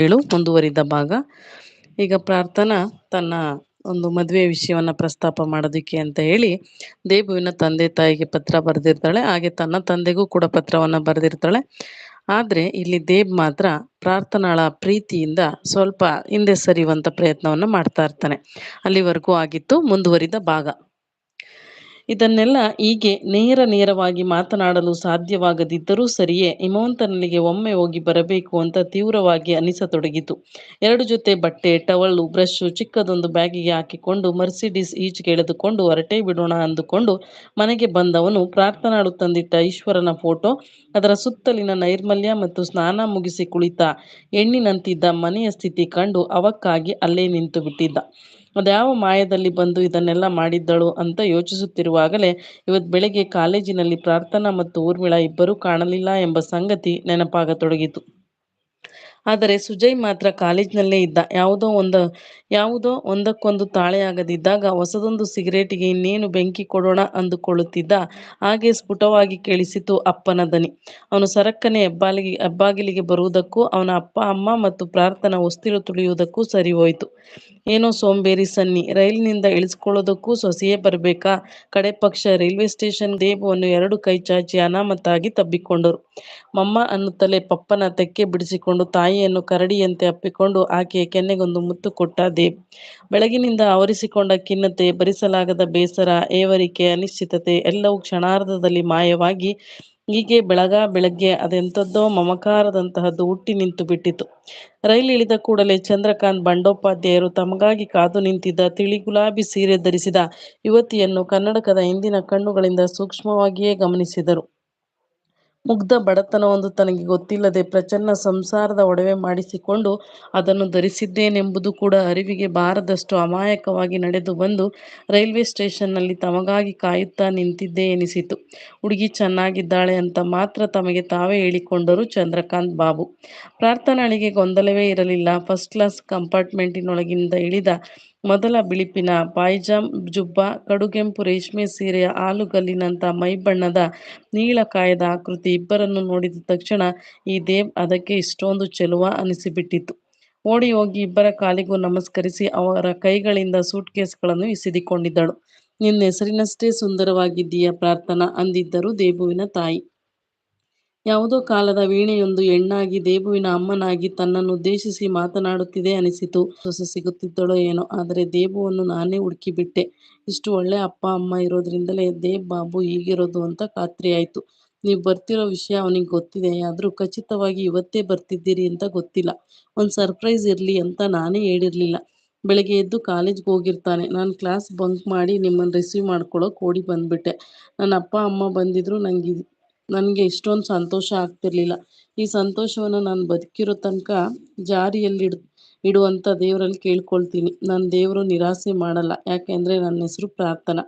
ಹೇಳು ಮುಂದುವರಿದ ಭಾಗ. ಈಗ ಪ್ರಾರ್ಥನಾ ತನ್ನ ಒಂದು ಮದುವೆ ವಿಷಯವನ್ನ ಪ್ರಸ್ತಾಪ ಮಾಡೋದಕ್ಕೆ ಅಂತ ಹೇಳಿ ದೇಬುವಿನ ತಂದೆ ತಾಯಿಗೆ ಪತ್ರ ಬರೆದಿರ್ತಾಳೆ, ಹಾಗೆ ತನ್ನ ತಂದೆಗೂ ಕೂಡ ಪತ್ರವನ್ನ ಬರೆದಿರ್ತಾಳೆ. ಆದ್ರೆ ಇಲ್ಲಿ ದೇಬ್ ಮಾತ್ರ ಪ್ರಾರ್ಥನಾಳ ಪ್ರೀತಿಯಿಂದ ಸ್ವಲ್ಪ ಹಿಂದೆ ಸರಿಯುವಂತ ಪ್ರಯತ್ನವನ್ನ ಮಾಡ್ತಾ ಇರ್ತಾನೆ. ಅಲ್ಲಿವರೆಗೂ ಆಗಿತ್ತು, ಮುಂದುವರಿದ ಭಾಗ. ಇದನ್ನೆಲ್ಲ ಹೀಗೆ ನೇರ ನೇರವಾಗಿ ಮಾತನಾಡಲು ಸಾಧ್ಯವಾಗದಿದ್ದರೂ ಸರಿಯೇ, ಹಿಮವಂತನಲ್ಲಿಗೆ ಒಮ್ಮೆ ಹೋಗಿ ಬರಬೇಕು ಅಂತ ತೀವ್ರವಾಗಿ ಅನಿಸತೊಡಗಿತು. ಎರಡು ಜೊತೆ ಬಟ್ಟೆ ಟವಲ್ಲು ಬ್ರಷ್, ಚಿಕ್ಕದೊಂದು ಬ್ಯಾಗಿಗೆ ಹಾಕಿಕೊಂಡು ಮರ್ಸಿಡಿಸ್ ಈಚೆಗೆ ಎಳೆದುಕೊಂಡು ಹೊರಟೆ ಬಿಡೋಣ ಅಂದುಕೊಂಡು ಮನೆಗೆ ಬಂದವನು ಪ್ರಾರ್ಥನಾಡು ತಂದಿಟ್ಟ ಈಶ್ವರನ ಫೋಟೋ, ಅದರ ಸುತ್ತಲಿನ ನೈರ್ಮಲ್ಯ ಮತ್ತು ಸ್ನಾನ ಮುಗಿಸಿ ಕುಳಿತ. ಹೆಣ್ಣಿನಂತಿದ್ದ ಮನೆಯ ಸ್ಥಿತಿ ಕಂಡು ಅವಕ್ಕಾಗಿ ಅಲ್ಲೇ ನಿಂತು ಬಿಟ್ಟಿದ್ದ ಅದ್ಯಾವ ಮಾಯದಲ್ಲಿ ಬಂದು ಇದನ್ನೆಲ್ಲ ಮಾಡಿದ್ದಳು ಅಂತ ಯೋಚಿಸುತ್ತಿರುವಾಗಲೇ ಇವತ್ ಬೆಳಗ್ಗೆ ಕಾಲೇಜಿನಲ್ಲಿ ಪ್ರಾರ್ಥನಾ ಮತ್ತು ಊರ್ಮಿಳಾ ಇಬ್ಬರೂ ಕಾಣಲಿಲ್ಲ ಎಂಬ ಸಂಗತಿ ನೆನಪಾಗತೊಡಗಿತು. ಆದರೆ ಸುಜಯ್ ಮಾತ್ರ ಕಾಲೇಜ್ನಲ್ಲೇ ಇದ್ದ. ಯಾವುದೋ ಒಂದ ಯಾವುದೋ ಒಂದಕ್ಕೊಂದು ತಾಳೆಯಾಗದಿದ್ದಾಗ ಹೊಸದೊಂದು ಸಿಗರೇಟಿಗೆ ಇನ್ನೇನು ಬೆಂಕಿ ಕೊಡೋಣ ಅಂದುಕೊಳ್ಳುತ್ತಿದ್ದ ಹಾಗೆ ಸ್ಫುಟವಾಗಿ ಕೇಳಿಸಿತು ಅಪ್ಪನ ದನಿ. ಅವನು ಸರಕ್ಕನೆ ಹೆಬ್ಬಾಲಿಗೆ, ಹೆಬ್ಬಾಗಿಲಿಗೆ ಬರುವುದಕ್ಕೂ ಅವನ ಅಪ್ಪ, ಅಮ್ಮ ಮತ್ತು ಪ್ರಾರ್ಥನಾ ಹೊಸ್ತಿಲು ತುಳಿಯುವುದಕ್ಕೂ ಸರಿ ಹೋಯಿತು. ಏನೋ ಸೋಂಬೇರಿ ಸನ್ನಿ, ರೈಲಿನಿಂದ ಇಳಿಸ್ಕೊಳ್ಳೋದಕ್ಕೂ ಸೊಸೆಯೇ ಬರಬೇಕಾ? ಕಡೆ ಪಕ್ಷ ರೈಲ್ವೆ ಸ್ಟೇಷನ್ ದೇಬುವನ್ನು ಎರಡು ಕೈ ಚಾಚಿ ಅನಾಮತ್ತಾಗಿ ತಬ್ಬಿಕೊಂಡರು. ಮಮ್ಮ ಅನ್ನುತ್ತಲೇ ಪಪ್ಪನ ತೆಕ್ಕೆ ಬಿಡಿಸಿಕೊಂಡು ತಾಯಿಯನ್ನು ಕರಡಿಯಂತೆ ಅಪ್ಪಿಕೊಂಡು ಆಕೆಯ ಕೆನ್ನೆಗೊಂದು ಮುತ್ತು ಕೊಟ್ಟ ಬೆಳಗಿನಿಂದ ಆವರಿಸಿಕೊಂಡ ಖಿನ್ನತೆ, ಭರಿಸಲಾಗದ ಬೇಸರ, ಏವರಿಕೆ, ಅನಿಶ್ಚಿತತೆ ಎಲ್ಲವೂ ಕ್ಷಣಾರ್ಧದಲ್ಲಿ ಮಾಯವಾಗಿ ಹೀಗೆ ಬೆಳಗ ಬೆಳಗ್ಗೆ ಅದೆಂಥದ್ದೋ ಮಮಕಾರದಂತಹದ್ದು ಹುಟ್ಟಿ ನಿಂತು ಬಿಟ್ಟಿತು. ರೈಲು ಇಳಿದ ಕೂಡಲೇ ಚಂದ್ರಕಾಂತ್ ಬಂಡೋಪಾಧ್ಯಾಯರು ತಮಗಾಗಿ ಕಾದು ನಿಂತಿದ್ದ ತಿಳಿ ಗುಲಾಬಿ ಸೀರೆ ಧರಿಸಿದ ಯುವತಿಯನ್ನು ಕನ್ನಡಕದ ಹಿಂದಿನ ಕಣ್ಣುಗಳಿಂದ ಸೂಕ್ಷ್ಮವಾಗಿಯೇ ಗಮನಿಸಿದರು. ಮುಗ್ಧ ಬಡತನವೊಂದು ತನಗೆ ಗೊತ್ತಿಲ್ಲದೆ ಪ್ರಚನ್ನ ಸಂಸಾರದ ಒಡವೆ ಮಾಡಿಸಿಕೊಂಡು ಅದನ್ನು ಧರಿಸಿದ್ದೇನೆಂಬುದು ಕೂಡ ಅರಿವಿಗೆ ಬಾರದಷ್ಟು ಅಮಾಯಕವಾಗಿ ನಡೆದು ಬಂದು ರೈಲ್ವೆ ಸ್ಟೇಷನ್ನಲ್ಲಿ ತಮಗಾಗಿ ಕಾಯುತ್ತಾ ನಿಂತಿದ್ದೇ ಎನಿಸಿತು. ಹುಡುಗಿ ಚೆನ್ನಾಗಿದ್ದಾಳೆ ಅಂತ ಮಾತ್ರ ತಮಗೆ ತಾವೇ ಹೇಳಿಕೊಂಡರು ಚಂದ್ರಕಾಂತ್ ಬಾಬು. ಪ್ರಾರ್ಥನಾಳಿಗೆ ಗೊಂದಲವೇ ಇರಲಿಲ್ಲ. ಫಸ್ಟ್ ಕ್ಲಾಸ್ ಕಂಪಾರ್ಟ್ಮೆಂಟಿನೊಳಗಿಂದ ಇಳಿದ ಮೊದಲ ಬಿಳಿಪಿನ ಪಾಯ್ಜಾಮ್, ಜುಬ್ಬ, ಕಡುಗೆಂಪು, ರೇಷ್ಮೆ ಸೀರೆಯ ಆಲೂಗಲ್ಲಿನಂಥ ಮೈಬಣ್ಣದ ನೀಳಕಾಯದ ಆಕೃತಿ ಇಬ್ಬರನ್ನು ನೋಡಿದ ತಕ್ಷಣ ಈ ದೇವ್ ಅದಕ್ಕೆ ಇಷ್ಟೊಂದು ಚೆಲುವ ಅನಿಸಿಬಿಟ್ಟಿತ್ತು ಓಡಿ ಹೋಗಿ ಇಬ್ಬರ ಕಾಲಿಗೂ ನಮಸ್ಕರಿಸಿ ಅವರ ಕೈಗಳಿಂದ ಸೂಟ್ಕೇಸ್ಗಳನ್ನು ಇಸಿದುಕೊಂಡಿದ್ದಳು. ನಿನ್ನ ಹೆಸರಿನಷ್ಟೇ ಸುಂದರವಾಗಿದ್ದೀಯ ಪ್ರಾರ್ಥನಾ ಅಂದಿದ್ದರು ದೇಬುವಿನ ತಾಯಿ. ಯಾವುದೋ ಕಾಲದ ವೀಣೆಯೊಂದು ಹೆಣ್ಣಾಗಿ ದೇಬುವಿನ ಅಮ್ಮನಾಗಿ ತನ್ನನ್ನು ಉದ್ದೇಶಿಸಿ ಮಾತನಾಡುತ್ತಿದೆ ಅನಿಸಿತು. ಸಿಗುತ್ತಿದ್ದಳೋ ಏನೋ, ಆದರೆ ದೇಬುವನ್ನು ನಾನೇ ಹುಡುಕಿಬಿಟ್ಟೆ. ಇಷ್ಟು ಒಳ್ಳೆ ಅಪ್ಪ, ಅಮ್ಮ ಇರೋದ್ರಿಂದಲೇ ದೇಬ್ ಬಾಬು ಹೀಗಿರೋದು ಅಂತ ಖಾತ್ರಿಯಾಯ್ತು. ನೀವು ಬರ್ತಿರೋ ವಿಷಯ ಅವನಿಗೆ ಗೊತ್ತಿದೆ, ಆದ್ರೂ ಖಚಿತವಾಗಿ ಇವತ್ತೇ ಬರ್ತಿದ್ದೀರಿ ಅಂತ ಗೊತ್ತಿಲ್ಲ. ಒಂದು ಸರ್ಪ್ರೈಸ್ ಇರ್ಲಿ ಅಂತ ನಾನೇ ಹೇಳಿರ್ಲಿಲ್ಲ. ಬೆಳಗ್ಗೆ ಎದ್ದು ಕಾಲೇಜ್ಗೆ ಹೋಗಿರ್ತಾನೆ. ನಾನು ಕ್ಲಾಸ್ ಬಂಕ್ ಮಾಡಿ ನಿಮ್ಮನ್ನು ರಿಸೀವ್ ಮಾಡ್ಕೊಳ್ಳೋಕೆ ಓಡಿ ಬಂದ್ಬಿಟ್ಟೆ. ನನ್ನ ಅಪ್ಪ, ಅಮ್ಮ ಬಂದಿದ್ರು ನಂಗೆ ನನಗೆ ಇಷ್ಟೊಂದು ಸಂತೋಷ ಆಗ್ತಿರ್ಲಿಲ್ಲ. ಈ ಸಂತೋಷವನ್ನು ನಾನು ಬದುಕಿರೋ ತನಕ ಜಾರಿಯಲ್ಲಿ ಇಡ್, ಇಡುವಂತ ದೇವರಲ್ಲಿ ಕೇಳ್ಕೊಳ್ತೀನಿ. ನನ್ನ ದೇವರು ನಿರಾಸೆ ಮಾಡಲ್ಲ. ಯಾಕೆಂದ್ರೆ ನನ್ನ ಹೆಸರು ಪ್ರಾರ್ಥನಾ.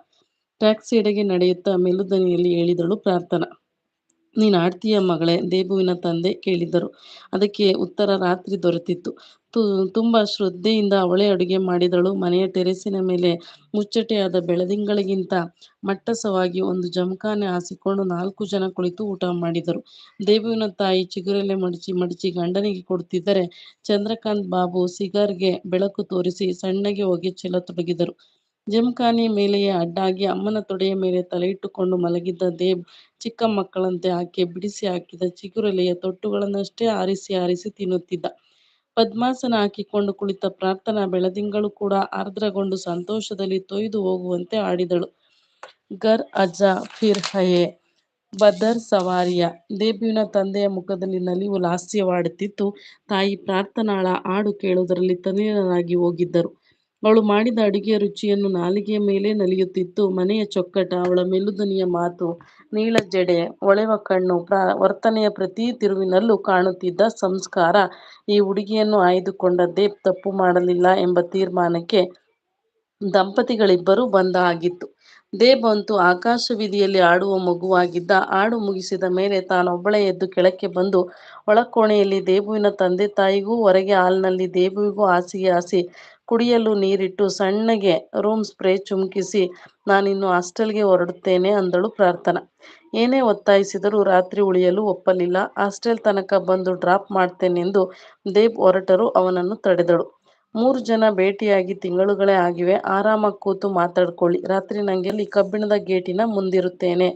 ಟ್ಯಾಕ್ಸಿ ಎಡೆಗೆ ನಡೆಯುತ್ತಾ ಮೆಲುದನಿಯಲ್ಲಿ ಹೇಳಿದಳು ಪ್ರಾರ್ಥನಾ. ನೀನು ಆಡ್ತೀಯ ಮಗಳೇ, ದೇಬುವಿನ ತಂದೆ ಕೇಳಿದರು ಅದಕ್ಕೆ ಉತ್ತರ ರಾತ್ರಿ ದೊರೆತಿತ್ತು. ತುಂಬ ಶ್ರದ್ಧೆಯಿಂದ ಅವಳೇ ಅಡುಗೆ ಮಾಡಿದಳು. ಮನೆಯ ಟೆರೆಸಿನ ಮೇಲೆ ಮುಚ್ಚಟೆಯಾದ ಬೆಳದಿಂಗಳಿಗಿಂತ ಮಟ್ಟಸವಾಗಿ ಒಂದು ಜಮಖಾನೆ ಹಾಸಿಕೊಂಡು ನಾಲ್ಕು ಜನ ಕುಳಿತು ಊಟ ಮಾಡಿದರು. ದೇವಿನ ತಾಯಿ ಚಿಗುರೆಲೆ ಮಡಚಿ ಮಡಚಿ ಗಂಡನಿಗೆ ಕೊಡುತ್ತಿದ್ದರೆ ಚಂದ್ರಕಾಂತ್ ಬಾಬು ಸಿಗಾರ್ಗೆ ಬೆಳಕು ತೋರಿಸಿ ಸಣ್ಣಗೆ ಹೋಗಿ ಚೆಲ್ಲತೊಡಗಿದರು ಜಮಖಾನೆ ಮೇಲೆಯೇ ಅಡ್ಡಾಗಿ ಅಮ್ಮನ ತೊಡೆಯ ಮೇಲೆ ತಲೆಯಿಟ್ಟುಕೊಂಡು ಮಲಗಿದ್ದ ದೇವ್ ಚಿಕ್ಕ ಮಕ್ಕಳಂತೆ ಆಕೆ ಬಿಡಿಸಿ ಹಾಕಿದ ಚಿಗುರೆಲೆಯ ತೊಟ್ಟುಗಳನ್ನಷ್ಟೇ ಆರಿಸಿ ಆರಿಸಿ ತಿನ್ನುತ್ತಿದ್ದ. ಪದ್ಮಾಸನ ಹಾಕಿಕೊಂಡು ಕುಳಿತ ಪ್ರಾರ್ಥನಾ ಬೆಳದಿಂಗಳು ಕೂಡ ಆರ್ದ್ರಗೊಂಡು ಸಂತೋಷದಲ್ಲಿ ತೊಯ್ದು ಹೋಗುವಂತೆ ಆಡಿದಳು. ಗರ್ ಅಜಾ ಫಿರ್ ಹಯೆ, ಬದರ್ ಸವಾರಿಯ. ದೇಬಿನ ತಂದೆಯ ಮುಖದಲ್ಲಿ ನಲಿವು ಲಾಸ್ಯವಾಡುತ್ತಿತ್ತು. ತಾಯಿ ಪ್ರಾರ್ಥನಾಳ ಹಾಡು ಕೇಳುವುದರಲ್ಲಿ ತಲ್ಲೀನರಾಗಿ ಹೋಗಿದ್ದರು. ಅವಳು ಮಾಡಿದ ಅಡುಗೆಯ ರುಚಿಯನ್ನು ನಾಲಿಗೆಯ ಮೇಲೆ ನಲಿಯುತ್ತಿತ್ತು. ಮನೆಯ ಚೊಕ್ಕಟ, ಅವಳ ಮೆಲುದನಿಯ ಮಾತು ನೀಳ ಜಡೆ ಹೊಳೆವ ಕಣ್ಣು ಪ್ರ, ವರ್ತನೆಯ ಪ್ರತಿ ತಿರುವಿನಲ್ಲೂ ಕಾಣುತ್ತಿದ್ದ ಸಂಸ್ಕಾರ. ಈ ಹುಡುಗಿಯನ್ನು ಆಯ್ದುಕೊಂಡದ್ದೇ ತಪ್ಪು ಮಾಡಲಿಲ್ಲ ಎಂಬ ತೀರ್ಮಾನಕ್ಕೆ ದಂಪತಿಗಳಿಬ್ಬರೂ ಬಂದ ಆಗಿತ್ತು ದೇಬ್ ಅಂತೂ ಆಕಾಶವೀಧಿಯಲ್ಲಿ ಆಡುವ ಮಗುವಾಗಿದ್ದ. ಆಡು ಮುಗಿಸಿದ ಮೇಲೆ ತಾನೊಬ್ಬಳೇ ಎದ್ದು ಕೆಳಕ್ಕೆ ಬಂದು, ಒಳಕೋಣೆಯಲ್ಲಿ ದೇಬುವಿನ ತಂದೆ ತಾಯಿಗೂ ಹೊರಗೆ ಹಾಲ್ನಲ್ಲಿ ದೇಬುವಿಗೂ ಹಾಸಿಗೆ ಹಾಸಿ ಕುಡಿಯಲು ನೀರಿಟ್ಟು ಸಣ್ಣಗೆ ರೂಮ್ ಸ್ಪ್ರೇ ಚುಮುಕಿಸಿ, ನಾನಿನ್ನು ಹಾಸ್ಟೆಲ್ಗೆ ಹೊರಡುತ್ತೇನೆ ಅಂದಳು ಪ್ರಾರ್ಥನಾ ಏನೇ ಒತ್ತಾಯಿಸಿದರೂ ರಾತ್ರಿ ಉಳಿಯಲು ಒಪ್ಪಲಿಲ್ಲ. ಹಾಸ್ಟೆಲ್ ತನಕ ಬಂದು ಡ್ರಾಪ್ ಮಾಡ್ತೇನೆಂದು ದೇಬ್ ಹೊರಟರು, ಅವನನ್ನು ತಡೆದಳು. ಮೂರು ಜನ ಭೇಟಿಯಾಗಿ ತಿಂಗಳುಗಳೇ ಆಗಿವೆ. ಆರಾಮಾಗಿ ಕೂತು ಮಾತಾಡ್ಕೊಳ್ಳಿ. ರಾತ್ರಿ ನಂಗೆ ಅಲ್ಲಿ ಕಬ್ಬಿಣದ ಗೇಟಿನ ಮುಂದಿರುತ್ತೇನೆ.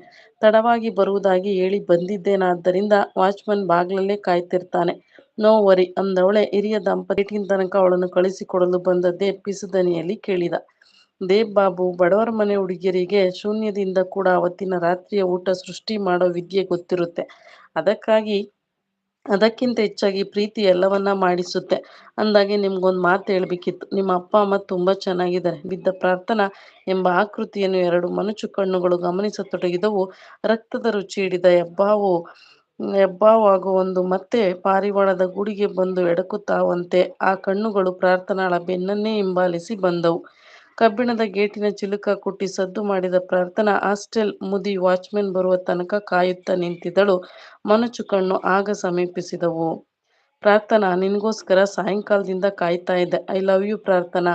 ತಡವಾಗಿ ಬರುವುದಾಗಿ ಹೇಳಿ ಬಂದಿದ್ದೇನಾದ್ದರಿಂದ ವಾಚ್ಮನ್ ಬಾಗ್ಲಲ್ಲೇ ಕಾಯ್ತಿರ್ತಾನೆ. ನೋ ವರಿ ಅಂದವಳೆ. ಹಿರಿಯ ದಂಪತಿ ತನಕ ಅವಳನ್ನು ಕಳಿಸಿಕೊಡಲು ಬಂದ ದೇಬ್ ಪಿಸುದನಿಯಲ್ಲಿ ಕೇಳಿದ. ದೇವ್ ಬಾಬು, ಬಡವರ ಮನೆ ಹುಡುಗಿಯರಿಗೆ ಶೂನ್ಯದಿಂದ ಕೂಡ ಅವತ್ತಿನ ರಾತ್ರಿಯ ಊಟ ಸೃಷ್ಟಿ ಮಾಡೋ ವಿದ್ಯೆ ಗೊತ್ತಿರುತ್ತೆ. ಅದಕ್ಕಾಗಿ ಅದಕ್ಕಿಂತ ಹೆಚ್ಚಾಗಿ ಪ್ರೀತಿ ಎಲ್ಲವನ್ನ ಮಾಡಿಸುತ್ತೆ. ಅಂದಾಗೆ ನಿಮ್ಗೊಂದು ಮಾತು ಹೇಳ್ಬೇಕಿತ್ತು. ನಿಮ್ಮ ಅಪ್ಪ ಅಮ್ಮ ತುಂಬಾ ಚೆನ್ನಾಗಿದ್ದಾರೆ ಬಿದ್ದ ಪ್ರಾರ್ಥನಾ ಎಂಬ ಆಕೃತಿಯನ್ನು ಎರಡು ಮನುಚು ಕಣ್ಣುಗಳು ಗಮನಿಸತೊಡಗಿದವು. ರಕ್ತದ ರುಚಿ ಹಿಡಿದ ಹೆಬ್ಬಾವು ಹಾಗು ಮತ್ತೆ ಪಾರಿವಾಳದ ಗೂಡಿಗೆ ಬಂದು ಎಡಕುತ್ತಾವಂತೆ ಆ ಕಣ್ಣುಗಳು ಪ್ರಾರ್ಥನಾಳ ಬೆನ್ನನ್ನೇ ಹಿಂಬಾಲಿಸಿ ಬಂದವು. ಕಬ್ಬಿಣದ ಗೇಟಿನ ಚಿಲುಕ ಕುಟ್ಟಿ ಸದ್ದು ಮಾಡಿದ ಪ್ರಾರ್ಥನಾ ಹಾಸ್ಟೆಲ್ ಮುದಿ ವಾಚ್ಮೆನ್ ಬರುವ ತನಕ ಕಾಯುತ್ತಾ ನಿಂತಿದ್ದಳು. ಮನುಚು ಕಣ್ಣು ಆಗ ಸಮೀಪಿಸಿದವು. ಪ್ರಾರ್ಥನಾ, ನಿನಗೋಸ್ಕರ ಸಾಯಂಕಾಲದಿಂದ ಕಾಯ್ತಾ ಇದ್ದೆ. ಐ ಲವ್ ಯು ಪ್ರಾರ್ಥನಾ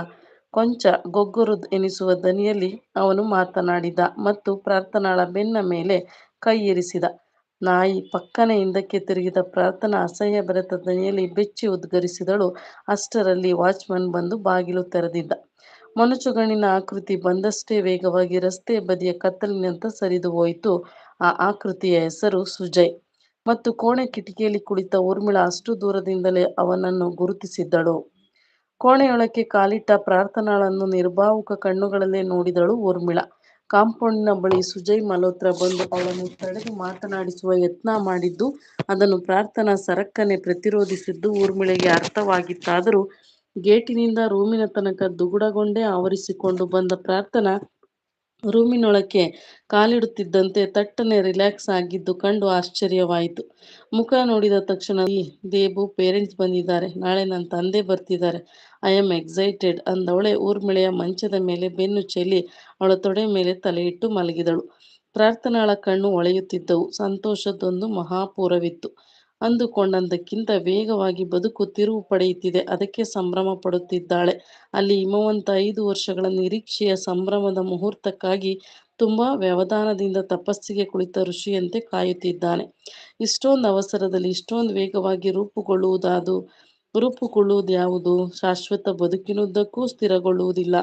ಕೊಂಚ ಗೊಗ್ಗರು ಎನಿಸುವ ದನಿಯಲ್ಲಿ ಅವನು ಮಾತನಾಡಿದ ಮತ್ತು ಪ್ರಾರ್ಥನಾಳ ಬೆನ್ನ ಮೇಲೆ ಕೈ ಇರಿಸಿದ. ನಾಯಿ ಪಕ್ಕನೆ ಹಿಂದಕ್ಕೆ ತಿರುಗಿದ ಪ್ರಾರ್ಥನಾ ಅಸಹ್ಯ ಬೆರೆತ ದನಿಯಲ್ಲಿ ಬೆಚ್ಚಿ ಉದ್ಗರಿಸಿದಳು. ಅಷ್ಟರಲ್ಲಿ ವಾಚ್ಮನ್ ಬಂದು ಬಾಗಿಲು ತೆರೆದಿದ್ದ. ಮನುಚುಗಣ್ಣಿನ ಆಕೃತಿ ಬಂದಷ್ಟೇ ವೇಗವಾಗಿ ರಸ್ತೆ ಬದಿಯ ಕತ್ತಲಿನಂತ ಸರಿದು ಹೋಯಿತು. ಆ ಆಕೃತಿಯ ಹೆಸರು ಸುಜಯ್. ಮತ್ತು ಕೋಣೆ ಕಿಟಕಿಯಲ್ಲಿ ಕುಳಿತ ಊರ್ಮಿಳ ಅಷ್ಟು ದೂರದಿಂದಲೇ ಅವನನ್ನು ಗುರುತಿಸಿದ್ದಳು. ಕೋಣೆಯೊಳಕ್ಕೆ ಕಾಲಿಟ್ಟ ಪ್ರಾರ್ಥನಾಳನ್ನು ನಿರ್ಭಾವುಕ ಕಣ್ಣುಗಳಲ್ಲೇ ನೋಡಿದಳು ಊರ್ಮಿಳಾ. ಕಾಂಪೌಂಡಿನ ಬಳಿ ಸುಜಯ್ ಮಲ್ಹೋತ್ರ ಬಂದು ಅವಳನ್ನು ತಡೆದು ಮಾತನಾಡಿಸುವ ಯತ್ನ ಮಾಡಿದ್ದು, ಅದನ್ನು ಪ್ರಾರ್ಥನಾ ಸರಕ್ಕನೆ ಪ್ರತಿರೋಧಿಸಿದ್ದು ಊರ್ಮಿಳೆಗೆ ಅರ್ಥವಾಗಿತ್ತಾದರೂ ಗೇಟಿನಿಂದ ರೂಮಿನ ತನಕ ದುಗುಡಗೊಂಡೇ ಆವರಿಸಿಕೊಂಡು ಬಂದ ಪ್ರಾರ್ಥನಾ ರೂಮಿನೊಳಕ್ಕೆ ಕಾಲಿಡುತ್ತಿದ್ದಂತೆ ತಟ್ಟನೆ ರಿಲ್ಯಾಕ್ಸ್ ಆಗಿದ್ದು ಕಂಡು ಆಶ್ಚರ್ಯವಾಯಿತು. ಮುಖ ನೋಡಿದ ತಕ್ಷಣ, ಈ ದೇಬು ಪೇರೆಂಟ್ಸ್ ಬಂದಿದ್ದಾರೆ. ನಾಳೆ ನನ್ನ ತಂದೆ ಬರ್ತಿದ್ದಾರೆ ಐ ಆಮ್ ಎಕ್ಸೈಟೆಡ್ ಅಂದವಳೆ ಊರ್ಮಿಳೆಯ ಮಂಚದ ಮೇಲೆ ಬೆನ್ನು ಚೆಲ್ಲಿ ಅವಳ ತೊಡೆ ಮೇಲೆ ತಲೆಯಿಟ್ಟು ಮಲಗಿದಳು. ಪ್ರಾರ್ಥನಾಳ ಕಣ್ಣು ಒಳೆಯುತ್ತಿದ್ದವು ಸಂತೋಷದೊಂದು ಮಹಾಪೂರವಿತ್ತು. ಅಂದುಕೊಂಡದ್ದಕ್ಕಿಂತ ವೇಗವಾಗಿ ಬದುಕು ತಿರುವು ಪಡೆಯುತ್ತಿದೆ. ಅದಕ್ಕೆ ಸಂಭ್ರಮ ಪಡುತ್ತಿದ್ದಾಳೆ. ಅಲ್ಲಿ ಹಿಮವಂತ ಐದು ವರ್ಷಗಳ ನಿರೀಕ್ಷೆಯ ಸಂಭ್ರಮದ ಮುಹೂರ್ತಕ್ಕಾಗಿ ತುಂಬಾ ವ್ಯವಧಾನದಿಂದ ತಪಸ್ಸಿಗೆ ಕುಳಿತ ಋಷಿಯಂತೆ ಕಾಯುತ್ತಿದ್ದಾನೆ. ಇಷ್ಟೊಂದು ಅವಸರದಲ್ಲಿ ಇಷ್ಟೊಂದು ವೇಗವಾಗಿ ರೂಪುಗೊಳ್ಳುವುದ್ಯಾವುದು? ಶಾಶ್ವತ ಬದುಕಿನುದ್ದಕ್ಕೂ ಸ್ಥಿರಗೊಳ್ಳುವುದಿಲ್ಲ.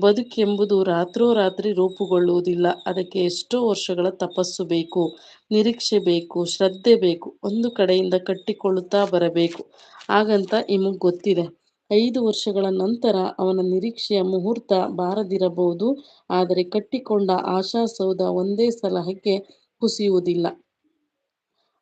ಬದುಕೆಂಬುದು ರಾತ್ರೋರಾತ್ರಿ ರೂಪುಗೊಳ್ಳುವುದಿಲ್ಲ. ಅದಕ್ಕೆ ಎಷ್ಟೋ ವರ್ಷಗಳ ತಪಸ್ಸು ಬೇಕು. ನಿರೀಕ್ಷೆ ಬೇಕು. ಶ್ರದ್ಧೆ ಬೇಕು. ಒಂದು ಕಡೆಯಿಂದ ಕಟ್ಟಿಕೊಳ್ಳುತ್ತಾ ಬರಬೇಕು. ಹಾಗಂತ ಇಮಗ್ ಗೊತ್ತಿದೆ. ಐದು ವರ್ಷಗಳ ನಂತರ ಅವನ ನಿರೀಕ್ಷೆಯ ಮುಹೂರ್ತ ಬಾರದಿರಬಹುದು. ಆದರೆ ಕಟ್ಟಿಕೊಂಡ ಆಶಾಸೌಧ ಒಂದೇ ಸಲಹಕ್ಕೆ ಕುಸಿಯುವುದಿಲ್ಲ.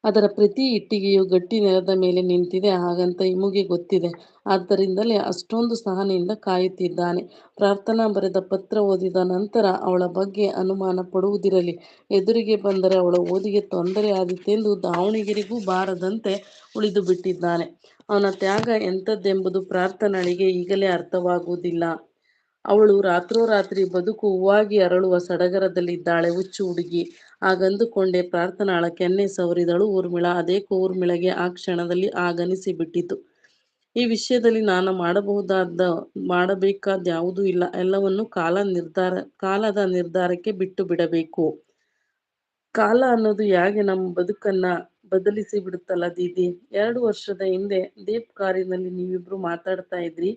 ಅದರ ಪ್ರತಿ ಇಟ್ಟಿಗೆಯು ಗಟ್ಟಿ ನೆಲದ ಮೇಲೆ ನಿಂತಿದೆ. ಹಾಗಂತ ಇಮುಗೆ ಗೊತ್ತಿದೆ. ಆದ್ದರಿಂದಲೇ ಅಷ್ಟೊಂದು ಸಹನೆಯಿಂದ ಕಾಯುತ್ತಿದ್ದಾನೆ. ಪ್ರಾರ್ಥನಾ ಬರೆದ ಪತ್ರ ಓದಿದ ನಂತರ ಅವಳ ಬಗ್ಗೆ ಅನುಮಾನ ಪಡುವುದಿರಲಿ. ಎದುರಿಗೆ ಬಂದರೆ ಅವಳ ಓದಿಗೆ ತೊಂದರೆ ಆದಿತ್ತೆಂದು ದಾವಣಗೆರೆಗೂ ಬಾರದಂತೆ ಉಳಿದುಬಿಟ್ಟಿದ್ದಾನೆ. ಅವನ ತ್ಯಾಗ ಎಂಥದ್ದೆಂಬುದು ಪ್ರಾರ್ಥನಳಿಗೆ ಈಗಲೇ ಅರ್ಥವಾಗುವುದಿಲ್ಲ. ಅವಳು ರಾತ್ರೋರಾತ್ರಿ ಬದುಕು ಹೂವಾಗಿ ಅರಳುವ ಸಡಗರದಲ್ಲಿದ್ದಾಳೆ. ಹುಚ್ಚು ಹುಡುಗಿ. ಹಾಗಂದುಕೊಂಡೇ ಪ್ರಾರ್ಥನಾಳ ಕೆನ್ನೆ ಸವರಿದಳು ಊರ್ಮಿಳ ಅದೇ ಕೂರ್ಮಿಳಗೆ ಆ ಕ್ಷಣದಲ್ಲಿ ಆಗನಿಸಿ ಬಿಟ್ಟಿತು ಈ ವಿಷಯದಲ್ಲಿ ನಾನು ಮಾಡಬಹುದಾದ, ಮಾಡಬೇಕಾದ ಯಾವುದೂ ಇಲ್ಲ. ಎಲ್ಲವನ್ನೂ ಕಾಲದ ನಿರ್ಧಾರಕ್ಕೆ ಬಿಟ್ಟು ಬಿಡಬೇಕು ಕಾಲ ಅನ್ನೋದು ಹೇಗೆ ನಮ್ಮ ಬದುಕನ್ನ ಬದಲಿಸಿ ಬಿಡುತ್ತಲ್ಲ ದೀದಿ. ಎರಡು ವರ್ಷದ ಹಿಂದೆ ದೇಪ್ ಕಾರಿನಲ್ಲಿ ನೀವಿಬ್ರು ಮಾತಾಡ್ತಾ ಇದ್ರಿ.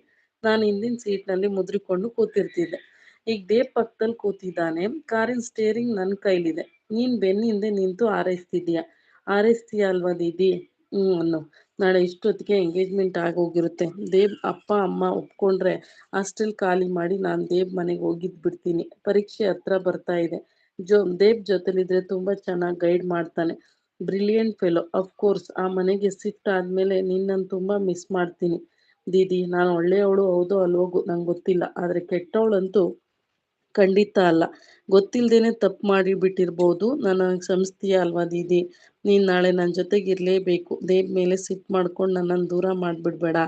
ನಾನು ಹಿಂದಿನ ಸೀಟಿನಲ್ಲಿ ಮುದ್ರಿಕೊಂಡು ಕೂತಿರ್ತಿದ್ದೆ. ಈಗ ದೇಪ್ ಪಕ್ಕದಲ್ಲಿ ಕೂತಿದ್ದಾನೆ. ಕಾರಿನ ಸ್ಟೇರಿಂಗ್ ನನ್ ಕೈಲಿದೆ. ನೀನ್ ಬೆನ್ನಿಂದೆ ನಿಂತು ಹಾರೈಸ್ತಿದೀಯ. ಹಾರೈಸ್ತೀಯ ಅಲ್ವಾ ದೀದಿ? ಹ್ಮ್, ಅನ್ನು. ನಾಳೆ ಇಷ್ಟೊತ್ತಿಗೆ ಎಂಗೇಜ್ಮೆಂಟ್ ಆಗೋಗಿರುತ್ತೆ. ದೇವ್ ಅಪ್ಪ, ಅಮ್ಮ ಒಪ್ಕೊಂಡ್ರೆ ಹಾಸ್ಟೆಲ್ ಖಾಲಿ ಮಾಡಿ ನಾನ್ ದೇವ್ ಮನೆಗೆ ಹೋಗಿದ್ಬಿಡ್ತೀನಿ. ಪರೀಕ್ಷೆ ಹತ್ರ ಬರ್ತಾ ಇದೆ. ಜೋ ದೇವ್ ಜೊತೆಲಿದ್ರೆ ತುಂಬಾ ಚೆನ್ನಾಗ್ ಗೈಡ್ ಮಾಡ್ತಾನೆ. Brilliant fellow. ಅಫ್ ಕೋರ್ಸ್ ಆ ಮನೆಗೆ ಶಿಫ್ಟ್ ಆದ್ಮೇಲೆ ನಿನ್ನನ್ ತುಂಬಾ ಮಿಸ್ ಮಾಡ್ತೀನಿ ದೀದಿ. ನಾನ್ ಒಳ್ಳೆಯವಳು, ಹೌದೋ ಅಲ್ವೋ ಗೊತ್ತಿಲ್ಲ ಆದ್ರೆ ಕೆಟ್ಟವಳಂತೂ ಖಂಡಿತ ಅಲ್ಲ. ಗೊತ್ತಿಲ್ದೇನೆ ತಪ್ಪು ಮಾಡಿಬಿಟ್ಟಿರ್ಬೋದು. ನನ್ನ ಸಂಸ್ಥೆಯ ಅಲ್ವಾ ದೀದಿ? ನೀನ್ ನಾಳೆ ನನ್ ಇರಲೇಬೇಕು ದೇವ್ ಮೇಲೆ ಸಿಟ್ ಮಾಡ್ಕೊಂಡು ನನ್ನನ್ ದೂರ ಮಾಡ್ಬಿಡ್ಬೇಡ.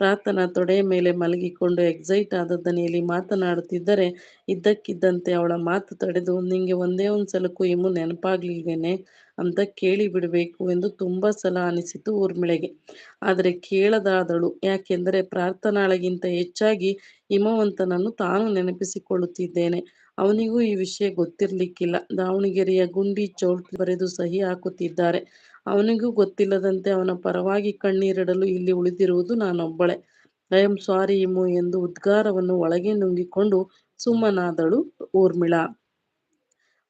ಪ್ರಾರ್ಥನಾ ತೊಡೆಯ ಮೇಲೆ ಮಲಗಿಕೊಂಡು ಎಕ್ಸೈಟ್ ಆದ ದನಿಯಲ್ಲಿ ಮಾತನಾಡುತ್ತಿದ್ದರೆ ಇದ್ದಕ್ಕಿದ್ದಂತೆ ಅವಳ ಮಾತು ತಡೆದು, ನಿಂಗೆ ಒಂದೇ ಒಂದು ಸಲಕ್ಕೂ ಇಮ್ಮು ನೆನಪಾಗ್ಲಿಲ್ವೇನೆ? ಅಂತ ಕೇಳಿ ಬಿಡಬೇಕು ಎಂದು ತುಂಬ ಸಲ ಅನಿಸಿತು ಊರ್ಮಿಳೆಗೆ. ಆದರೆ ಕೇಳದಾದಳು. ಯಾಕೆಂದರೆ ಪ್ರಾರ್ಥನಾಳಗಿಂತ ಹೆಚ್ಚಾಗಿ ಹಿಮವಂತನನ್ನು ತಾನು ನೆನಪಿಸಿಕೊಳ್ಳುತ್ತಿದ್ದೇನೆ. ಅವನಿಗೂ ಈ ವಿಷಯ ಗೊತ್ತಿರಲಿಕ್ಕಿಲ್ಲ. ದಾವಣಗೆರೆಯ ಗುಂಡಿ ಚೌಲ್ಟ್ರಿ ಬರೆದು ಸಹಿ ಹಾಕುತ್ತಿದ್ದಾರೆ. ಅವನಿಗೂ ಗೊತ್ತಿಲ್ಲದಂತೆ ಅವನ ಪರವಾಗಿ ಕಣ್ಣೀರಿಡಲು ಇಲ್ಲಿ ಉಳಿದಿರುವುದು ನಾನೊಬ್ಬಳೆ ಐ ಆಮ್ ಸಾರಿ ಹಿಮು ಎಂದು ಉದ್ಗಾರವನ್ನು ಒಳಗೆ ನುಂಗಿಕೊಂಡು, ಸುಮ್ಮನಾದಳು ಊರ್ಮಿಳಾ.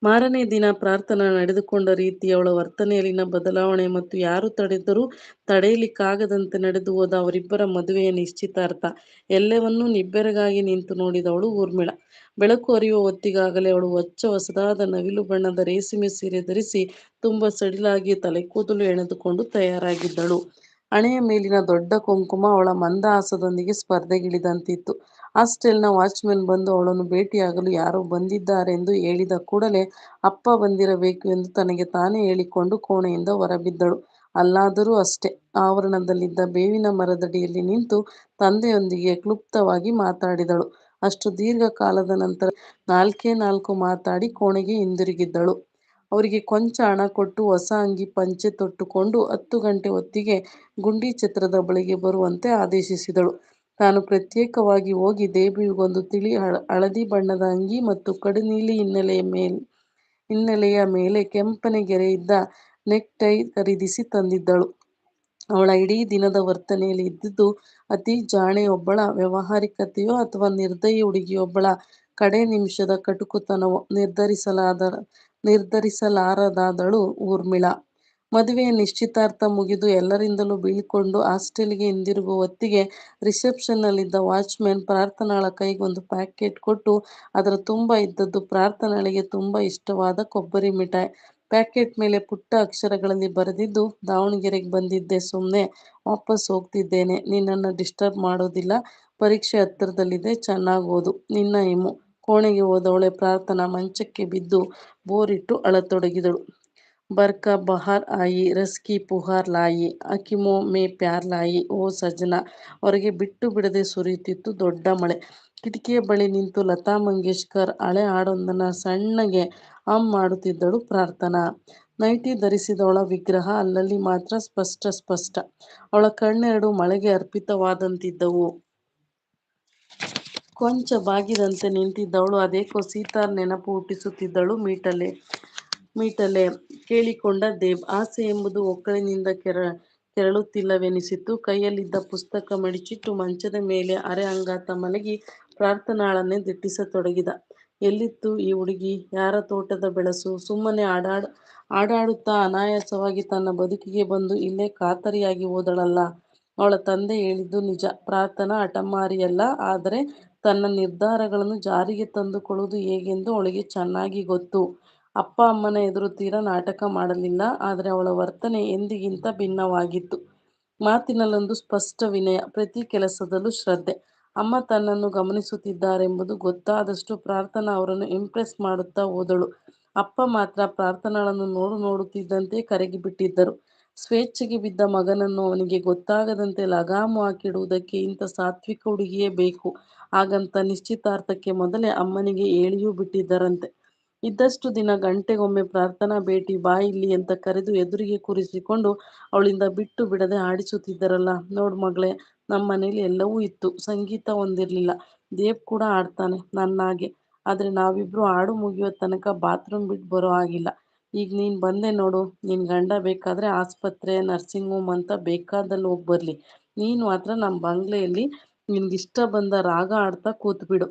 ಮಾರನೇ ದಿನ ಪ್ರಾರ್ಥನಾ ನಡೆದುಕೊಂಡ ರೀತಿ, ಅವಳ ವರ್ತನೆಯಲ್ಲಿನ ಬದಲಾವಣೆ ಮತ್ತು ಯಾರು ತಡೆದರೂ ತಡೆಯಲಿಕ್ಕಾಗದಂತೆ ನಡೆದು ಹೋದ ಅವರಿಬ್ಬರ ಮದುವೆಯ ನಿಶ್ಚಿತಾರ್ಥ ಎಲ್ಲವನ್ನೂ ನಿಬ್ಬೆರಗಾಗಿ ನಿಂತು ನೋಡಿದವಳು ಊರ್ಮಿಳ ಬೆಳಕು ಹರಿಯುವ ಹೊತ್ತಿಗಾಗಲೇ ಅವಳು ಹೊಚ್ಚ ಹೊಸದಾದ ನವಿಲು ಬಣ್ಣದ ರೇಷ್ಮೆ ಸೀರೆ ಧರಿಸಿ ತುಂಬಾ ಸಡಿಲಾಗಿ ತಲೆ ಕೂದಲು ಹೆಣೆದುಕೊಂಡು ತಯಾರಾಗಿದ್ದಳು. ಹಣೆಯ ಮೇಲಿನ ದೊಡ್ಡ ಕುಂಕುಮ ಅವಳ ಮಂದಹಾಸದೊಂದಿಗೆ ಸ್ಪರ್ಧೆಗಿಳಿದಂತಿತ್ತು. ಹಾಸ್ಟೆಲ್ನ ವಾಚ್ಮನ್ ಬಂದು ಅವಳನ್ನು ಭೇಟಿಯಾಗಲು ಯಾರೋ ಬಂದಿದ್ದಾರೆಂದು ಹೇಳಿದ ಕೂಡಲೇ ಅಪ್ಪ ಬಂದಿರಬೇಕು ಎಂದು ತನಗೆ ತಾನೇ ಹೇಳಿಕೊಂಡು ಕೋಣೆಯಿಂದ ಹೊರಬಿದ್ದಳು. ಅಲ್ಲಾದರೂ ಅಷ್ಟೇ, ಆವರಣದಲ್ಲಿದ್ದ ಬೇವಿನ ಮರದಡಿಯಲ್ಲಿ ನಿಂತು ತಂದೆಯೊಂದಿಗೆ ಕ್ಲುಪ್ತವಾಗಿ ಮಾತಾಡಿದಳು. ಅಷ್ಟು ದೀರ್ಘ ಕಾಲದ ನಂತರ ನಾಲ್ಕೇ ನಾಲ್ಕು ಮಾತಾಡಿ ಕೋಣೆಗೆ ಹಿಂದಿರುಗಿದಳು. ಅವರಿಗೆ ಕೊಂಚ ಹಣ ಕೊಟ್ಟು ಹೊಸ ಅಂಗಿ ಪಂಚೆ ತೊಟ್ಟುಕೊಂಡು ಹತ್ತು ಗಂಟೆ ಹೊತ್ತಿಗೆ ಗುಂಡಿ ಛತ್ರದ ಬಳಿಗೆ ಬರುವಂತೆ ಆದೇಶಿಸಿದಳು. ತಾನು ಪ್ರತ್ಯೇಕವಾಗಿ ಹೋಗಿ ದೇವಿಗೊಂದು ತಿಳಿ ಹಳದಿ ಬಣ್ಣದ ಅಂಗಿ ಮತ್ತು ಕಡು ನೀಲಿ ಹಿನ್ನೆಲೆಯ ಮೇಲೆ ಕೆಂಪನೆ ಗೆರೆಯಿದ್ದ ನೆಕ್ ಟೈ ಖರೀದಿಸಿ ತಂದಿದ್ದಳು. ಅವಳ ಇಡೀ ದಿನದ ವರ್ತನೆಯಲ್ಲಿ ಇದ್ದುದು ಅತಿ ಜಾಣೆಯೊಬ್ಬಳ ವ್ಯವಹಾರಿಕತೆಯೋ ಅಥವಾ ನಿರ್ದಯಿ ಹುಡುಗಿಯೊಬ್ಬಳ ಕಡೆ ನಿಮಿಷದ ಕಟುಕತನವೋ ನಿರ್ಧರಿಸಲಾರದಾದಳು ಊರ್ಮಿಳಾ. ಮದುವೆಯ ನಿಶ್ಚಿತಾರ್ಥ ಮುಗಿದು ಎಲ್ಲರಿಂದಲೂ ಬೀಳ್ಕೊಂಡು ಹಾಸ್ಟೆಲ್ಗೆ ಹಿಂದಿರುಗುವ ಹೊತ್ತಿಗೆ ರಿಸೆಪ್ಷನ್ನಲ್ಲಿದ್ದ ವಾಚ್ಮನ್ ಪ್ರಾರ್ಥನಾಳ ಕೈಗೊಂದು ಪ್ಯಾಕೆಟ್ ಕೊಟ್ಟು ಅದರ ತುಂಬ ಇದ್ದದ್ದು ಪ್ರಾರ್ಥನಾಳಿಗೆ ತುಂಬ ಇಷ್ಟವಾದ ಕೊಬ್ಬರಿ ಮಿಠಾಯಿ. ಪ್ಯಾಕೆಟ್ ಮೇಲೆ ಪುಟ್ಟ ಅಕ್ಷರಗಳಲ್ಲಿ ಬರೆದಿದ್ದು, ದಾವಣಗೆರೆಗೆ ಬಂದಿದ್ದೆ ಸುಮ್ಮನೆ ವಾಪಸ್ ಹೋಗ್ತಿದ್ದೇನೆ. ನಿನ್ನನ್ನ ಡಿಸ್ಟರ್ಬ್ ಮಾಡೋದಿಲ್ಲ. ಪರೀಕ್ಷೆ ಹತ್ರದಲ್ಲಿದೆ. ಚೆನ್ನಾಗೋದು ನಿನ್ನ ಹಿಮು. ಕೋಣೆಗೆ ಹೋದವಳೆ ಪ್ರಾರ್ಥನಾ ಮಂಚಕ್ಕೆ ಬಿದ್ದು ಬೋರಿಟ್ಟು ಅಳತೊಡಗಿದಳು. ಬರ್ಕ ಬಹಾರ್ ಆಯಿ, ರಸ್ಕಿ ಪುಹಾರ್ ಲಾಯಿ, ಅಕಿಮೋ ಮೇ ಪ್ಯಾರ್ ಲಾಯಿ, ಓ ಸಜ್ಜನ ಹೊರಗೆ ಬಿಟ್ಟು ಬಿಡದೆ ಸುರಿಯುತ್ತಿತ್ತು ದೊಡ್ಡ ಮಳೆ. ಕಿಟಕಿಯ ಬಳಿ ನಿಂತು ಲತಾ ಮಂಗೇಶ್ಕರ್ ಹಳೆ ಹಾಡೊಂದನ್ನ ಸಣ್ಣಗೆ ಅಮ್ ಮಾಡುತ್ತಿದ್ದಳು ಪ್ರಾರ್ಥನಾ. ನೈಟಿ ಧರಿಸಿದವಳ ವಿಗ್ರಹ ಅಲ್ಲಲ್ಲಿ ಮಾತ್ರ ಸ್ಪಷ್ಟ ಸ್ಪಷ್ಟ. ಅವಳ ಕಣ್ಣೆರಡು ಮಳೆಗೆ ಅರ್ಪಿತವಾದಂತಿದ್ದವು. ಕೊಂಚ ಬಾಗಿದಂತೆ ನಿಂತಿದ್ದವಳು ಅದೇಕೋ ಸೀತಾರ್ ನೆನಪು ಹುಟ್ಟಿಸುತ್ತಿದ್ದಳು ಮೀಟಲೆ ಮೀಟಲೆ ಕೇಳಿಕೊಂಡ ದೇವ್, ಆಸೆ ಎಂಬುದು ಹೊಕ್ಕಳಿನಿಂದ ಕೆರಳುತ್ತಿಲ್ಲವೆನಿಸಿತು. ಕೈಯಲ್ಲಿದ್ದ ಪುಸ್ತಕ ಮಡಿಚಿಟ್ಟು ಮಂಚದ ಮೇಲೆ ಅರೆ ಅಂಗಾತ ಮಲಗಿ ಪ್ರಾರ್ಥನಾಳನ್ನೇ ದಿಟ್ಟಿಸತೊಡಗಿದ. ಎಲ್ಲಿತ್ತು ಈ ಹುಡುಗಿ? ಯಾರ ತೋಟದ ಬೆಳಸು? ಸುಮ್ಮನೆ ಹಾಡಾಡುತ್ತಾ ಅನಾಯಾಸವಾಗಿ ತನ್ನ ಬದುಕಿಗೆ ಬಂದು ಇಲ್ಲೇ ಖಾತರಿಯಾಗಿ ಹೋದಳಲ್ಲ. ಅವಳ ತಂದೆ ಹೇಳಿದ್ದು ನಿಜ. ಪ್ರಾರ್ಥನಾ ಹಠಮಾರಿಯಲ್ಲ. ಆದರೆ ತನ್ನ ನಿರ್ಧಾರಗಳನ್ನು ಜಾರಿಗೆ ತಂದುಕೊಳ್ಳುವುದು ಹೇಗೆಂದು ಅವಳಿಗೆ ಚೆನ್ನಾಗಿ ಗೊತ್ತು. ಅಪ್ಪ ಅಮ್ಮನ ಎದುರು ತೀರಾ ನಾಟಕ ಮಾಡಲಿಲ್ಲ. ಆದರೆ ಅವಳ ವರ್ತನೆ ಎಂದಿಗಿಂತ ಭಿನ್ನವಾಗಿತ್ತು. ಮಾತಿನಲ್ಲೊಂದು ಸ್ಪಷ್ಟ ವಿನಯ, ಪ್ರತಿ ಕೆಲಸದಲ್ಲೂ ಶ್ರದ್ಧೆ. ಅಮ್ಮ ತನ್ನನ್ನು ಗಮನಿಸುತ್ತಿದ್ದಾರೆಂಬುದು ಗೊತ್ತಾದಷ್ಟು ಪ್ರಾರ್ಥನಾ ಅವರನ್ನು ಇಂಪ್ರೆಸ್ ಮಾಡುತ್ತಾ ಹೋದಳು. ಅಪ್ಪ ಮಾತ್ರ ಪ್ರಾರ್ಥನಾಳನ್ನು ನೋಡು ನೋಡುತ್ತಿದ್ದಂತೆ ಕರಗಿಬಿಟ್ಟಿದ್ದರು. ಸ್ವೇಚ್ಛೆಗೆ ಬಿದ್ದ ಮಗನನ್ನು ಅವನಿಗೆ ಗೊತ್ತಾಗದಂತೆ ಲಗಾಮು ಹಾಕಿಡುವುದಕ್ಕೆ ಇಂಥ ಸಾತ್ವಿಕ ಹುಡುಗಿಯೇ ಬೇಕು ಹಾಗಂತ ನಿಶ್ಚಿತಾರ್ಥಕ್ಕೆ ಮೊದಲೇ ಅಮ್ಮನಿಗೆ ಏಳಿಯೂ ಬಿಟ್ಟಿದ್ದರಂತೆ. ಇದ್ದಷ್ಟು ದಿನ ಗಂಟೆಗೊಮ್ಮೆ ಪ್ರಾರ್ಥನಾ ಭೇಟಿ ಬಾ ಇಲ್ಲಿ ಅಂತ ಕರೆದು ಎದುರಿಗೆ ಕೂರಿಸಿಕೊಂಡು ಅವಳಿಂದ ಬಿಟ್ಟು ಬಿಡದೆ ಹಾಡಿಸುತ್ತಿದ್ದರಲ್ಲ. ನೋಡ್ ಮಗಳೇ, ನಮ್ಮ ಮನೇಲಿ ಎಲ್ಲವೂ ಇತ್ತು. ಸಂಗೀತ ಒಂದಿರಲಿಲ್ಲ. ದೇವ್ ಕೂಡ ಆಡ್ತಾನೆ ನನ್ನಾಗೆ. ಆದ್ರೆ ನಾವಿಬ್ರು ಹಾಡು ಮುಗಿಯೋ ತನಕ ಬಾತ್ರೂಮ್ ಬಿಟ್ಟು ಬರೋ ಆಗಿಲ್ಲ ಈಗ ನೀನ್ ಬಂದೆ ನೋಡು, ನಿನ್ ಗಂಡ ಬೇಕಾದ್ರೆ ಆಸ್ಪತ್ರೆ, ನರ್ಸಿಂಗ್ ಹೋಮ್ ಅಂತ ಬೇಕಾದಲ್ಲಿ ಹೋಗ್ಬರ್ಲಿ. ನೀನ್ ಮಾತ್ರ ನಮ್ ಬಂಗ್ಲೆಯಲ್ಲಿ ನಿನ್ಗಿಷ್ಟ ಬಂದ ರಾಗ ಆಡ್ತಾ ಕೂತ್ಬಿಡು.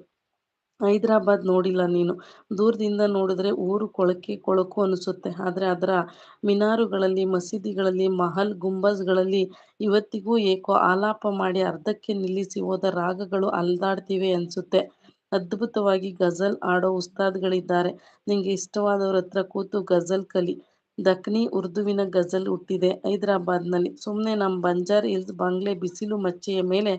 ಹೈದರಾಬಾದ್ ನೋಡಿಲ್ಲ ನೀನು. ದೂರದಿಂದ ನೋಡಿದ್ರೆ ಊರು ಕೊಳಕೆ ಕೊಳಕು ಅನಿಸುತ್ತೆ ಆದ್ರೆ ಅದರ ಮಿನಾರುಗಳಲ್ಲಿ, ಮಸೀದಿಗಳಲ್ಲಿ, ಮಹಲ್, ಗುಂಬಜ್ಗಳಲ್ಲಿ ಇವತ್ತಿಗೂ ಏಕೋ ಆಲಾಪ ಮಾಡಿ ಅರ್ಧಕ್ಕೆ ನಿಲ್ಲಿಸಿ ಹೋದ ರಾಗಗಳು ಅಲ್ದಾಡ್ತಿವೆ ಅನ್ಸುತ್ತೆ. ಅದ್ಭುತವಾಗಿ ಗಜಲ್ ಆಡೋ ಉಸ್ತಾದ್ಗಳಿದ್ದಾರೆ ನಿಂಗೆ ಇಷ್ಟವಾದವ್ರ ಇಷ್ಟವಾದವರತ್ರ ಕೂತು ಗಜಲ್ ಕಲಿ. ದಕ್ನಿ ಉರ್ದುವಿನ ಗಜಲ್ ಹುಟ್ಟಿದೆ ಹೈದರಾಬಾದ್ ಸುಮ್ಮನೆ ಸುಮ್ನೆ ನಮ್ ಬಂಜಾರ್ ಹಿಲ್ಸ್ ಬಂಗ್ಲೆ ಬಿಸಿಲು ಮಚ್ಚೆಯ ಮೇಲೆ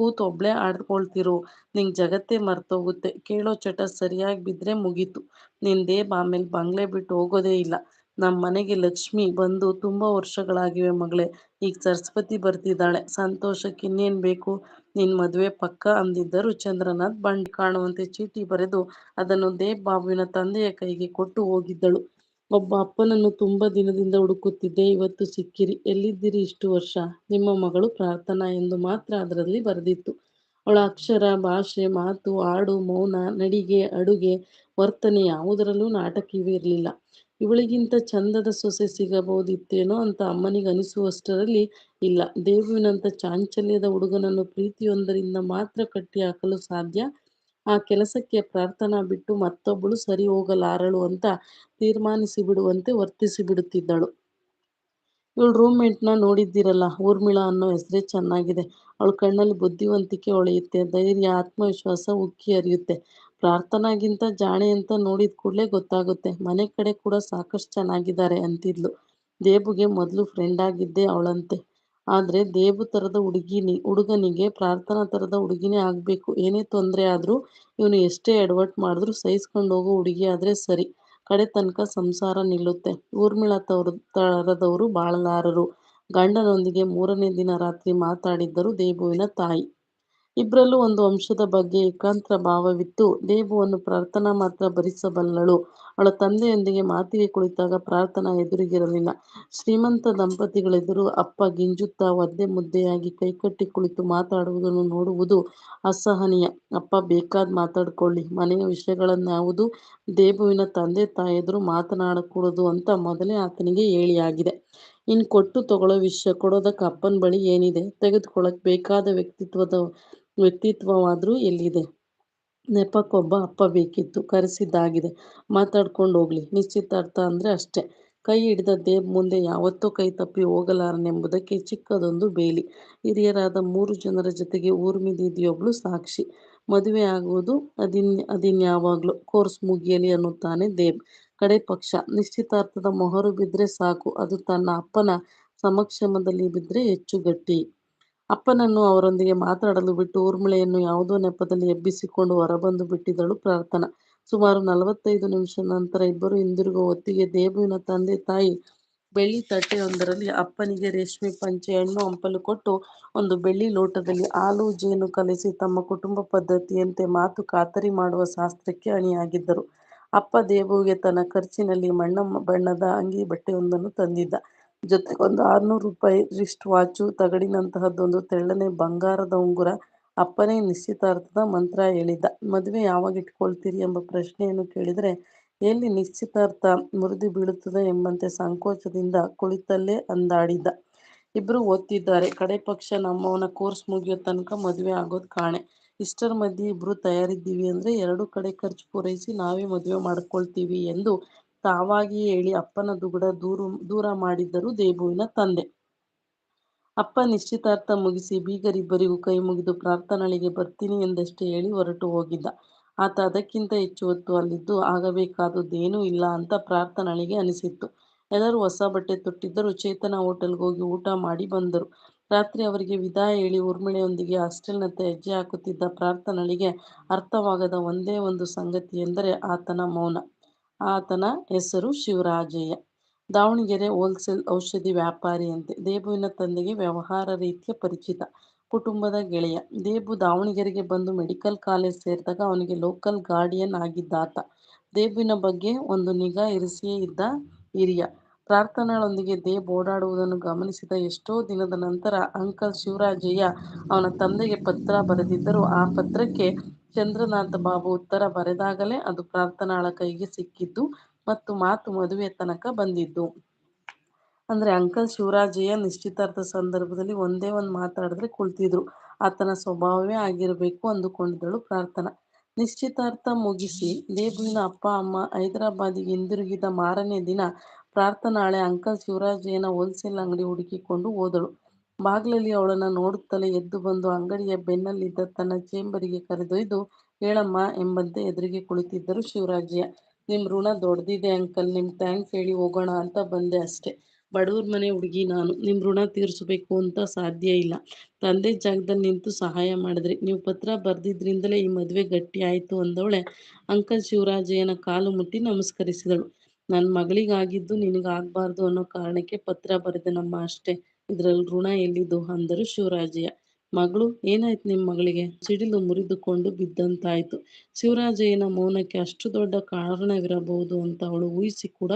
ಕೂತು ಆಡ್ಕೊಳ್ತಿರು ನಿಂಗೆ ಜಗತ್ತೇ ಮರ್ತೋಗುತ್ತೆ. ಕೇಳೋ ಚಟ ಸರಿಯಾಗ್ ಬಿದ್ರೆ ಮುಗೀತು. ನಿನ್ ದೇಬ್ ಆಮೇಲೆ ಬಂಗ್ಲೆ ಬಿಟ್ಟು ಹೋಗೋದೇ ಇಲ್ಲ. ನಮ್ ಮನೆಗೆ ಲಕ್ಷ್ಮಿ ಬಂದು ತುಂಬಾ ವರ್ಷಗಳಾಗಿವೆ ಮಗಳೇ. ಈಗ ಸರಸ್ವತಿ ಬರ್ತಿದ್ದಾಳೆ ಸಂತೋಷಕ್ಕೆ ಇನ್ನೇನ್ ಬೇಕು. ನಿನ್ ಮದ್ವೆ ಪಕ್ಕ ಅಂದಿದ್ದರು ಚಂದ್ರನಾಥ್ ಬಂಡ್ ಕಾಣುವಂತೆ ಚೀಟಿ ಬರೆದು ಅದನ್ನು ದೇಬ್ ಬಾಬುವಿನ ತಂದೆಯ ಕೈಗೆ ಕೊಟ್ಟು ಹೋಗಿದ್ದಳು. ಒಬ್ಬ ಅಪ್ಪನನ್ನು ತುಂಬಾ ದಿನದಿಂದ ಹುಡುಕುತ್ತಿದ್ದೆ. ಇವತ್ತು ಸಿಕ್ಕಿರಿ. ಎಲ್ಲಿದ್ದೀರಿ ಇಷ್ಟು ವರ್ಷ? ನಿಮ್ಮ ಮಗಳು ಪ್ರಾರ್ಥನಾ ಎಂದು ಮಾತ್ರ ಅದರಲ್ಲಿ ಬರೆದಿತ್ತು. ಅವಳ ಅಕ್ಷರ, ಭಾಷೆ, ಮಾತು, ಹಾಡು, ಮೌನ, ನಡಿಗೆ, ಅಡುಗೆ, ವರ್ತನೆ ಯಾವುದರಲ್ಲೂ ನಾಟಕವೇ ಇರಲಿಲ್ಲ. ಇವಳಿಗಿಂತ ಚಂದದ ಸೊಸೆ ಸಿಗಬಹುದಿತ್ತೇನೋ ಅಂತ ಅಮ್ಮನಿಗೆ ಅನಿಸುವಷ್ಟರಲ್ಲಿ ಇಲ್ಲ. ದೇವಿನಂತ ಚಾಂಚಲ್ಯದ ಹುಡುಗನನ್ನು ಪ್ರೀತಿಯೊಂದರಿಂದ ಮಾತ್ರ ಕಟ್ಟಿ ಹಾಕಲು ಸಾಧ್ಯ? ಆ ಕೆಲಸಕ್ಕೆ ಪ್ರಾರ್ಥನಾ ಬಿಟ್ಟು ಮತ್ತೊಬ್ಬಳು ಸರಿ ಹೋಗಲಾರಳು ಅಂತ ತೀರ್ಮಾನಿಸಿ ಬಿಡುವಂತೆ ವರ್ತಿಸಿ ಬಿಡುತ್ತಿದ್ದಳು ಇವಳು ರೂಮ್ಮೇಟ್ನ ನೋಡಿದ್ದೀರಲ್ಲ, ಊರ್ಮಿಳಾ ಅನ್ನೋ ಹೆಸರೇ ಚೆನ್ನಾಗಿದೆ. ಅವಳ ಕಣ್ಣಲ್ಲಿ ಬುದ್ಧಿವಂತಿಕೆ ಹೊಳೆಯುತ್ತೆ, ಧೈರ್ಯ, ಆತ್ಮವಿಶ್ವಾಸ ಉಕ್ಕಿ ಹರಿಯುತ್ತೆ. ಪ್ರಾರ್ಥನಾಗಿಂತ ಜಾಣೆ ಅಂತ ನೋಡಿದ ಕೂಡಲೇ ಗೊತ್ತಾಗುತ್ತೆ, ಮನೆ ಕಡೆ ಕೂಡ ಸಾಕಷ್ಟು ಚೆನ್ನಾಗಿದ್ದಾರೆ ಅಂತಿದ್ಲು. ದೇಬುಗೆ ಮೊದಲು ಫ್ರೆಂಡ್ ಆಗಿದ್ದೆ ಅವಳಂತೆ. ಆದರೆ ದೇಬು ತರದ ಹುಡುಗಿನಿ ಹುಡುಗನಿಗೆ ಪ್ರಾರ್ಥನಾ ತರದ ಹುಡುಗಿನೇ ಆಗಬೇಕು. ಏನೇ ತೊಂದರೆ ಆದರೂ ಇವನು ಎಷ್ಟೇ ಎಡವಟ್ ಮಾಡಿದ್ರು ಸಹಿಸ್ಕೊಂಡು ಹೋಗೋ ಹುಡುಗಿ ಆದ್ರೆ ಸರಿ. ಕಡೆ ತನಕ ಸಂಸಾರ ನಿಲ್ಲುತ್ತೆ. ಊರ್ಮಿಳಾ ತವರು ಥರದವರು ಬಾಳಲಾರರು. ಗಂಡನೊಂದಿಗೆ ಮೂರನೇ ದಿನ ರಾತ್ರಿ ಮಾತಾಡಿದ್ದರು ದೇಬುವಿನ ತಾಯಿ. ಇಬ್ಬರಲ್ಲೂ ಒಂದು ಅಂಶದ ಬಗ್ಗೆ ಏಕಾಂತರ ಭಾವವಿತ್ತು. ದೇಬುವನ್ನು ಪ್ರಾರ್ಥನಾ ಮಾತ್ರ ಭರಿಸಬಲ್ಲಳು. ಅವಳ ತಂದೆಯೊಂದಿಗೆ ಮಾತಿಗೆ ಕುಳಿತಾಗ ಪ್ರಾರ್ಥನಾ ಎದುರಿಗಿರಲಿಲ್ಲ. ಶ್ರೀಮಂತ ದಂಪತಿಗಳೆದುರು ಅಪ್ಪ ಗಿಂಜುತ್ತಾ ಒದ್ದೆ ಮುದ್ದೆಯಾಗಿ ಕೈಕಟ್ಟಿ ಕುಳಿತು ಮಾತಾಡುವುದನ್ನು ನೋಡುವುದು ಅಸಹನೀಯ. ಅಪ್ಪ, ಬೇಕಾದ್ ಮಾತಾಡ್ಕೊಳ್ಳಿ. ಮನೆಯ ವಿಷಯಗಳನ್ಯಾವುದು ದೇಬುವಿನ ತಂದೆ ತಾಯೆದುರು ಮಾತನಾಡಕೂಡದು ಅಂತ ಮೊದಲೇ ಆತನಿಗೆ ಹೇಳಿಯಾಗಿದೆ. ಇನ್ ಕೊಟ್ಟು ತಗೊಳ್ಳೋ ವಿಷಯ ಕೊಡೋದಕ್ಕೆ ಅಪ್ಪನ ಬಳಿ ಏನಿದೆ? ತೆಗೆದುಕೊಳ್ಳಕ್ ಬೇಕಾದ ವ್ಯಕ್ತಿತ್ವದ ವ್ಯಕ್ತಿತ್ವವಾದರೂ ಎಲ್ಲಿದೆ? ನೆಪಕ್ಕೊಬ್ಬ ಅಪ್ಪ ಬೇಕಿತ್ತು, ಕರೆಸಿದ್ದಾಗಿದೆ. ಮಾತಾಡ್ಕೊಂಡು ಹೋಗ್ಲಿ. ನಿಶ್ಚಿತಾರ್ಥ ಅಂದ್ರೆ ಅಷ್ಟೇ. ಕೈ ಹಿಡಿದ ದೇಬ್ ಮುಂದೆ ಯಾವತ್ತೂ ಕೈ ತಪ್ಪಿ ಹೋಗಲಾರನೆಂಬುದಕ್ಕೆ ಚಿಕ್ಕದೊಂದು ಬೇಲಿ. ಹಿರಿಯರಾದ ಮೂರು ಜನರ ಜೊತೆಗೆ ಊರ್ಮಿ ದೀದಿಯೊಬ್ಳು ಸಾಕ್ಷಿ. ಮದುವೆ ಆಗುವುದು ಅದಿನ್, ಅದಿನ್ಯಾವಾಗಲೋ ಕೋರ್ಸ್ ಮುಗಿಯಲಿ ಅನ್ನುತ್ತಾನೆ ದೇಬ್. ಕಡೆ ಪಕ್ಷ. ನಿಶ್ಚಿತಾರ್ಥದ ಮೊಹರು ಬಿದ್ರೆ ಸಾಕು. ಅದು ತನ್ನ ಅಪ್ಪನ ಸಮಕ್ಷಮದಲ್ಲಿ ಬಿದ್ರೆ ಹೆಚ್ಚು ಗಟ್ಟಿ. ಅಪ್ಪನನ್ನು ಅವರೊಂದಿಗೆ ಮಾತಾಡಲು ಬಿಟ್ಟು ಊರ್ಮಿಳೆಯನ್ನು ಯಾವುದೋ ನೆಪದಲ್ಲಿ ಎಬ್ಬಿಸಿಕೊಂಡು ಹೊರಬಂದು ಬಿಟ್ಟಿದ್ದಳು ಪ್ರಾರ್ಥನಾ. ಸುಮಾರು ನಲವತ್ತೈದು ನಿಮಿಷದ ನಂತರ ಇಬ್ಬರು ಹಿಂದಿರುಗುವ ಹೊತ್ತಿಗೆ ದೇವಿನ ತಂದೆ ತಾಯಿ ಬೆಳ್ಳಿ ತಟ್ಟೆಯೊಂದರಲ್ಲಿ ಅಪ್ಪನಿಗೆ ರೇಷ್ಮೆ ಪಂಚೆ ಹಣ್ಣು ಹಂಪಲು ಕೊಟ್ಟು ಒಂದು ಬೆಳ್ಳಿ ಲೋಟದಲ್ಲಿ ಹಾಲು, ಜೇನು ಕಲಿಸಿ ತಮ್ಮ ಕುಟುಂಬ ಪದ್ಧತಿಯಂತೆ ಮಾತು ಖಾತರಿ ಮಾಡುವ ಶಾಸ್ತ್ರಕ್ಕೆ ಅಣಿಯಾಗಿದ್ದರು. ಅಪ್ಪ ದೇಬುವಿಗೆ ತನ್ನ ಖರ್ಚಿನಲ್ಲಿ ಮಣ್ಣ ಬಣ್ಣದ ಅಂಗಿ ಬಟ್ಟೆಯೊಂದನ್ನು ತಂದಿದ್ದ. ಜೊತೆಗೊಂದು ಆರ್ನೂರು ರೂಪಾಯಿ ರಿಸ್ಟ್ ವಾಚು ತಗಡಿನಂತಹದ್ದೊಂದು ತೆಳ್ಳನೆ ಬಂಗಾರದ ಉಂಗುರ ಅಪ್ಪನೇ ನಿಶ್ಚಿತಾರ್ಥದ ಮಂತ್ರ ಹೇಳಿದ್ದ. ಮದುವೆ ಯಾವಾಗ ಇಟ್ಕೊಳ್ತೀರಿ ಎಂಬ ಪ್ರಶ್ನೆಯನ್ನು ಕೇಳಿದರೆ, ಎಲ್ಲಿ ನಿಶ್ಚಿತಾರ್ಥ ಮುರಿದು ಬೀಳುತ್ತದೆ ಎಂಬಂತೆ ಸಂಕೋಚದಿಂದ ಕುಳಿತಲ್ಲೇ ಅಂದಾಡಿದ್ದ. ಇಬ್ರು ಓದ್ತಿದ್ದಾರೆ. ಕಡೆ ಪಕ್ಷ ನಮ್ಮವನ ಕೋರ್ಸ್ ಮುಗಿಯೋ ತನಕ ಮದುವೆ ಆಗೋದು ಕಾಣೆ. ಇಷ್ಟರ ಮಧ್ಯೆ ಇಬ್ರು ತಯಾರಿದ್ದೀವಿ ಅಂದ್ರೆ ಎರಡು ಕಡೆ ಖರ್ಚು ಪೂರೈಸಿ ನಾವೇ ಮದುವೆ ಮಾಡ್ಕೊಳ್ತೀವಿ ಎಂದು ತಾವಾಗಿಯೇ ಹೇಳಿ ಅಪ್ಪನ ದುಗುಡ ದೂರು, ದೂರ ಮಾಡಿದ್ದರು ದೇಬುವಿನ ತಂದೆ. ಅಪ್ಪ ನಿಶ್ಚಿತಾರ್ಥ ಮುಗಿಸಿ ಬೀಗರಿಬ್ಬರಿಗೂ ಕೈ ಮುಗಿದು ಪ್ರಾರ್ಥನಳಿಗೆ ಬರ್ತೀನಿ ಎಂದಷ್ಟೇ ಹೇಳಿ ಹೊರಟು ಹೋಗಿದ್ದ. ಆತ ಅದಕ್ಕಿಂತ ಹೆಚ್ಚು ಹೊತ್ತು ಅಲ್ಲಿದ್ದು ಆಗಬೇಕಾದುದೇನೂ ಇಲ್ಲ ಅಂತ ಪ್ರಾರ್ಥನಳಿಗೆ ಅನಿಸಿತ್ತು. ಎಲ್ಲರೂ ಹೊಸ ಬಟ್ಟೆ ತೊಟ್ಟಿದ್ದರು. ಚೇತನ ಹೋಟೆಲ್ಗೆ ಹೋಗಿ ಊಟ ಮಾಡಿ ಬಂದರು. ರಾತ್ರಿ ಅವರಿಗೆ ವಿದಾಯ ಹೇಳಿ ಉರ್ಮಿಳೆಯೊಂದಿಗೆ ಹಾಸ್ಟೆಲ್ನತ್ತ ಹೆಜ್ಜೆ ಹಾಕುತ್ತಿದ್ದ ಪ್ರಾರ್ಥನಳಿಗೆ ಅರ್ಥವಾಗದ ಒಂದೇ ಒಂದು ಸಂಗತಿ ಎಂದರೆ ಆತನ ಮೌನ. ಆತನ ಹೆಸರು ಶಿವರಾಜಯ್ಯ. ದಾವಣಗೆರೆ ಹೋಲ್ಸೇಲ್ ಔಷಧಿ ವ್ಯಾಪಾರಿಯಂತೆ ದೇಬುವಿನ ತಂದೆಗೆ ವ್ಯವಹಾರ ರೀತಿಯ ಪರಿಚಿತ ಕುಟುಂಬದ ಗೆಳೆಯ. ದೇಬು ದಾವಣಗೆರೆಗೆ ಬಂದು ಮೆಡಿಕಲ್ ಕಾಲೇಜ್ ಸೇರಿದಾಗ ಅವನಿಗೆ ಲೋಕಲ್ ಗಾರ್ಡಿಯನ್ ಆಗಿದ್ದಾತ ದೇಬುವಿನ ಬಗ್ಗೆ ಒಂದು ನಿಗಾ ಇರಿಸಿಯೇ ಇದ್ದ ಹಿರಿಯ. ಪ್ರಾರ್ಥನೆಗಳೊಂದಿಗೆ ದೇಬ್ ಓಡಾಡುವುದನ್ನು ಗಮನಿಸಿದ ಎಷ್ಟೋ ದಿನದ ನಂತರ ಅಂಕಲ್ ಶಿವರಾಜಯ್ಯ ಅವನ ತಂದೆಗೆ ಪತ್ರ ಬರೆದಿದ್ದರು. ಆ ಪತ್ರಕ್ಕೆ ಚಂದ್ರನಾಥ ಬಾಬು ಉತ್ತರ ಬರೆದಾಗಲೇ ಅದು ಪ್ರಾರ್ಥನಾಳ ಕೈಗೆ ಸಿಕ್ಕಿದ್ದು ಮತ್ತು ಮಾತು ಮದುವೆ ತನಕ ಬಂದಿದ್ದು. ಅಂದ್ರೆ ಅಂಕಲ್ ಶಿವರಾಜಯ್ಯ ನಿಶ್ಚಿತಾರ್ಥ ಸಂದರ್ಭದಲ್ಲಿ ಒಂದೇ ಒಂದು ಮಾತಾಡಿದ್ರೆ ಕುಳಿತಿದ್ರು. ಆತನ ಸ್ವಭಾವವೇ ಆಗಿರಬೇಕು ಅಂದುಕೊಂಡಿದ್ದಳು ಪ್ರಾರ್ಥನಾ. ನಿಶ್ಚಿತಾರ್ಥ ಮುಗಿಸಿ ದೇಬುವಿನ ಅಪ್ಪ, ಅಮ್ಮ ಹೈದರಾಬಾದಿಗೆ ಹಿಂದಿರುಗಿದ ಮಾರನೇ ದಿನ ಪ್ರಾರ್ಥನಾಳೆ ಅಂಕಲ್ ಶಿವರಾಜಯ್ಯನ ಹೋಲ್ಸೇಲ್ ಅಂಗಡಿ ಹುಡುಕಿಕೊಂಡು ಹೋದಳು. ಬಾಗಿಲಲ್ಲಿ ಅವಳನ್ನ ನೋಡುತ್ತಲೇ ಎದ್ದು ಬಂದು ಅಂಗಡಿಯ ಬೆನ್ನಲ್ಲಿದ್ದ ತನ್ನ ಚೇಂಬರಿಗೆ ಕರೆದೊಯ್ದು, ಹೇಳಮ್ಮ ಎಂಬಂತೆ ಎದುರಿಗೆ ಕುಳಿತಿದ್ದರು ಶಿವರಾಜ್ಯ. ನಿಮ್ಮ ಋಣ ದೊಡ್ಡದಿದೆ ಅಂಕಲ್, ನಿಮ್ ಥ್ಯಾಂಕ್ಸ್ ಹೇಳಿ ಹೋಗೋಣ ಅಂತ ಬಂದೆ ಅಷ್ಟೇ. ಬಡವ್ರ ಮನೆ ಹುಡುಗಿ ನಾನು ನಿಮ್ಮ ಋಣ ತೀರಿಸಬೇಕು ಅಂತ ಸಾಧ್ಯ ಇಲ್ಲ. ತಂದೆ ಜಾಗದಲ್ಲಿ ನಿಂತು ಸಹಾಯ ಮಾಡಿದ್ರಿ. ನೀವು ಪತ್ರ ಬರ್ದಿದ್ರಿಂದಲೇ ಈ ಮದ್ವೆ ಗಟ್ಟಿ ಆಯ್ತು ಅಂದವಳೆ. ಅಂಕಲ್ ಶಿವರಾಜಯ್ಯನ ಕಾಲು ಮುಟ್ಟಿ ನಮಸ್ಕರಿಸಿದಳು. ನನ್ನ ಮಗಳಿಗಾಗಿದ್ದು ನಿನಗಾಗಬಾರ್ದು ಅನ್ನೋ ಕಾರಣಕ್ಕೆ ಪತ್ರ ಬರೆದೆನಮ್ಮ ಅಷ್ಟೇ ಇದರಲ್ಲಿ ಋಣ ಎಲ್ಲಿದ್ದು ಅಂದರು ಶಿವರಾಜಯ್ಯ ಮಗಳು ಏನಾಯ್ತು ನಿಮ್ಮ ಮಗಳಿಗೆ ಸಿಡಿಲು ಮುರಿದುಕೊಂಡು ಬಿದ್ದಂತಾಯ್ತು ಶಿವರಾಜಯ್ಯನ ಮೌನಕ್ಕೆ ಅಷ್ಟು ದೊಡ್ಡ ಕಾರಣವಿರಬಹುದು ಅಂತ ಅವಳು ಊಹಿಸಿ ಕೂಡ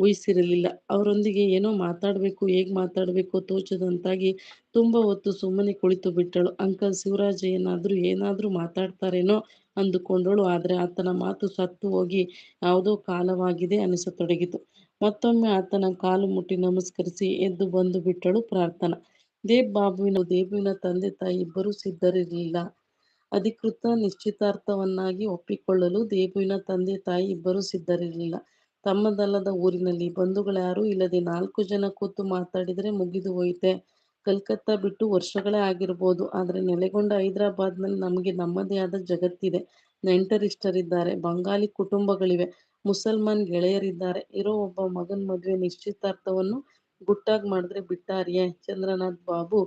ಊಹಿಸಿರಲಿಲ್ಲ. ಅವರೊಂದಿಗೆ ಏನೋ ಮಾತಾಡ್ಬೇಕು, ಹೇಗ್ ಮಾತಾಡಬೇಕು ತೋಚದಂತಾಗಿ ತುಂಬ ಹೊತ್ತು ಸುಮ್ಮನೆ ಕುಳಿತು ಬಿಟ್ಟಳು. ಅಂಕಲ್ ಶಿವರಾಜಯ್ಯನಾದರೂ ಏನಾದ್ರೂ ಏನಾದ್ರೂ ಮಾತಾಡ್ತಾರೇನೋ ಅಂದುಕೊಂಡಳು. ಆದರೆ ಆತನ ಮಾತು ಸತ್ತು ಹೋಗಿ ಯಾವುದೋ ಕಾಲವಾಗಿದೆ ಅನಿಸತೊಡಗಿತು. ಮತ್ತೊಮ್ಮೆ ಆತನ ಕಾಲು ಮುಟ್ಟಿ ನಮಸ್ಕರಿಸಿ ಎದ್ದು ಬಂದು ಬಿಟ್ಟಳು ಪ್ರಾರ್ಥನಾ. ದೇವ್ ಬಾಬುವಿನ ದೇವಿನ ತಂದೆ ತಾಯಿ ಇಬ್ಬರೂ ಸಿದ್ಧರಿರಲಿಲ್ಲ. ಅಧಿಕೃತ ನಿಶ್ಚಿತಾರ್ಥವನ್ನಾಗಿ ಒಪ್ಪಿಕೊಳ್ಳಲು ದೇಬುವಿನ ತಂದೆ ತಾಯಿ ಇಬ್ಬರೂ ಸಿದ್ಧರಿರಲಿಲ್ಲ. ತಮ್ಮದಲ್ಲದ ಊರಿನಲ್ಲಿ ಬಂಧುಗಳ್ಯಾರೂ ಇಲ್ಲದೆ ನಾಲ್ಕು ಜನ ಕೂತು ಮಾತಾಡಿದರೆ ಮುಗಿದು ಹೋಯಿತೆ. ಕಲ್ಕತ್ತಾ ಬಿಟ್ಟು ವರ್ಷಗಳೇ ಆಗಿರ್ಬೋದು, ಆದರೆ ನೆಲೆಗೊಂಡ ಹೈದರಾಬಾದ್ನಲ್ಲಿ ನಮಗೆ ನಮ್ಮದೇ ಆದ ಜಗತ್ತಿದೆ. ನೆಂಟರಿಷ್ಟರಿದ್ದಾರೆ. ಬಂಗಾಲಿ ಕುಟುಂಬಗಳಿವೆ. ಮುಸಲ್ಮಾನ್ ಗೆಳೆಯರಿದ್ದಾರೆ. ಇರೋ ಒಬ್ಬ ಮಗನ್ ಮದುವೆ ನಿಶ್ಚಿತಾರ್ಥವನ್ನು ಗುಟ್ಟಾಗಿ ಮಾಡಿದ್ರೆ ಬಿಟ್ಟಾರಿಯೇ ಚಂದ್ರನಾಥ್ ಬಾಬು,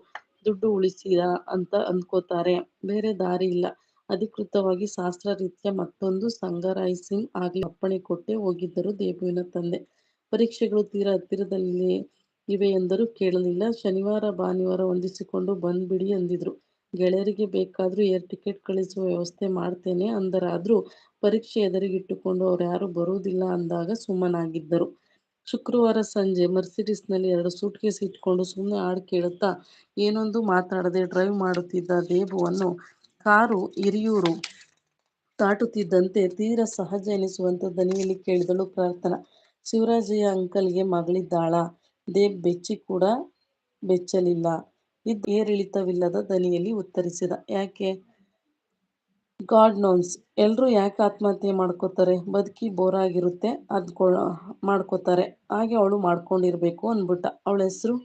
ದುಡ್ಡು ಉಳಿಸಿದ ಅಂತ ಅಂದ್ಕೋತಾರೆ. ಬೇರೆ ದಾರಿ ಇಲ್ಲ. ಅಧಿಕೃತವಾಗಿ ಶಾಸ್ತ್ರ ರೀತಿಯ ಮತ್ತೊಂದು ಸಂಗರಾಯಸಿಂಗ್ ಆಗ್ಲಿ ಅಪ್ಪಣೆ ಕೊಟ್ಟೆ ಹೋಗಿದ್ದರು ದೇಬುವಿನ ತಂದೆ. ಪರೀಕ್ಷೆಗಳು ತೀರಾ ಇವೆ ಎಂದರೂ ಕೇಳಲಿಲ್ಲ. ಶನಿವಾರ ಭಾನುವಾರ ಹೊಂದಿಸಿಕೊಂಡು ಬಂದ್ಬಿಡಿ ಅಂದಿದ್ರು. ಗೆಳೆಯರಿಗೆ ಬೇಕಾದ್ರೂ ಏರ್ ಟಿಕೆಟ್ ಕಳಿಸುವ ವ್ಯವಸ್ಥೆ ಮಾಡ್ತೇನೆ ಅಂದರಾದ್ರೂ ಪರೀಕ್ಷೆ ಎದುರಿಗಿಟ್ಟುಕೊಂಡು ಯಾರು ಬರುವುದಿಲ್ಲ ಅಂದಾಗ ಸುಮ್ಮನಾಗಿದ್ದರು. ಶುಕ್ರವಾರ ಸಂಜೆ ಮರ್ಸಿಡಿಸ್ನಲ್ಲಿ ಎರಡು ಸೂಟ್ಕೇಸ್ ಇಟ್ಕೊಂಡು ಸುಮ್ಮನೆ ಹಾಡು ಕೇಳುತ್ತಾ, ಏನೊಂದು ಮಾತಾಡದೆ ಡ್ರೈವ್ ಮಾಡುತ್ತಿದ್ದ ದೇಬುವನ್ನು ಕಾರು ಹಿರಿಯೂರು ದಾಟುತ್ತಿದ್ದಂತೆ ತೀರ ಸಹಜ ಎನಿಸುವಂತ ದನಿಯಲ್ಲಿ ಕೇಳಿದಳು ಪ್ರಾರ್ಥನಾ. ಶಿವರಾಜಯ್ಯ ಅಂಕಲ್ಗೆ ಮಗಳಿದ್ದಾಳಾ? ದೇಬ್ ಬೆಚ್ಚಿ ಕೂಡ ಬೆಚ್ಚಲಿಲ್ಲ. ಇದು ಏರಿಳಿತವಿಲ್ಲದ ದನಿಯಲ್ಲಿ ಉತ್ತರಿಸಿದ. ಯಾಕೆ? ಗಾಡ್ ನೋನ್ಸ್ ಎಲ್ಲರೂ ಯಾಕೆ ಆತ್ಮಹತ್ಯೆ ಮಾಡ್ಕೋತಾರೆ? ಬದುಕಿ ಬೋರಾಗಿರುತ್ತೆ. ಅದ್ಕೊ ಮಾಡ್ಕೋತಾರೆ. ಹಾಗೆ ಅವಳು ಮಾಡ್ಕೊಂಡಿರ್ಬೇಕು ಅಂದ್ಬಿಟ್ಟ. ಹೆಸರು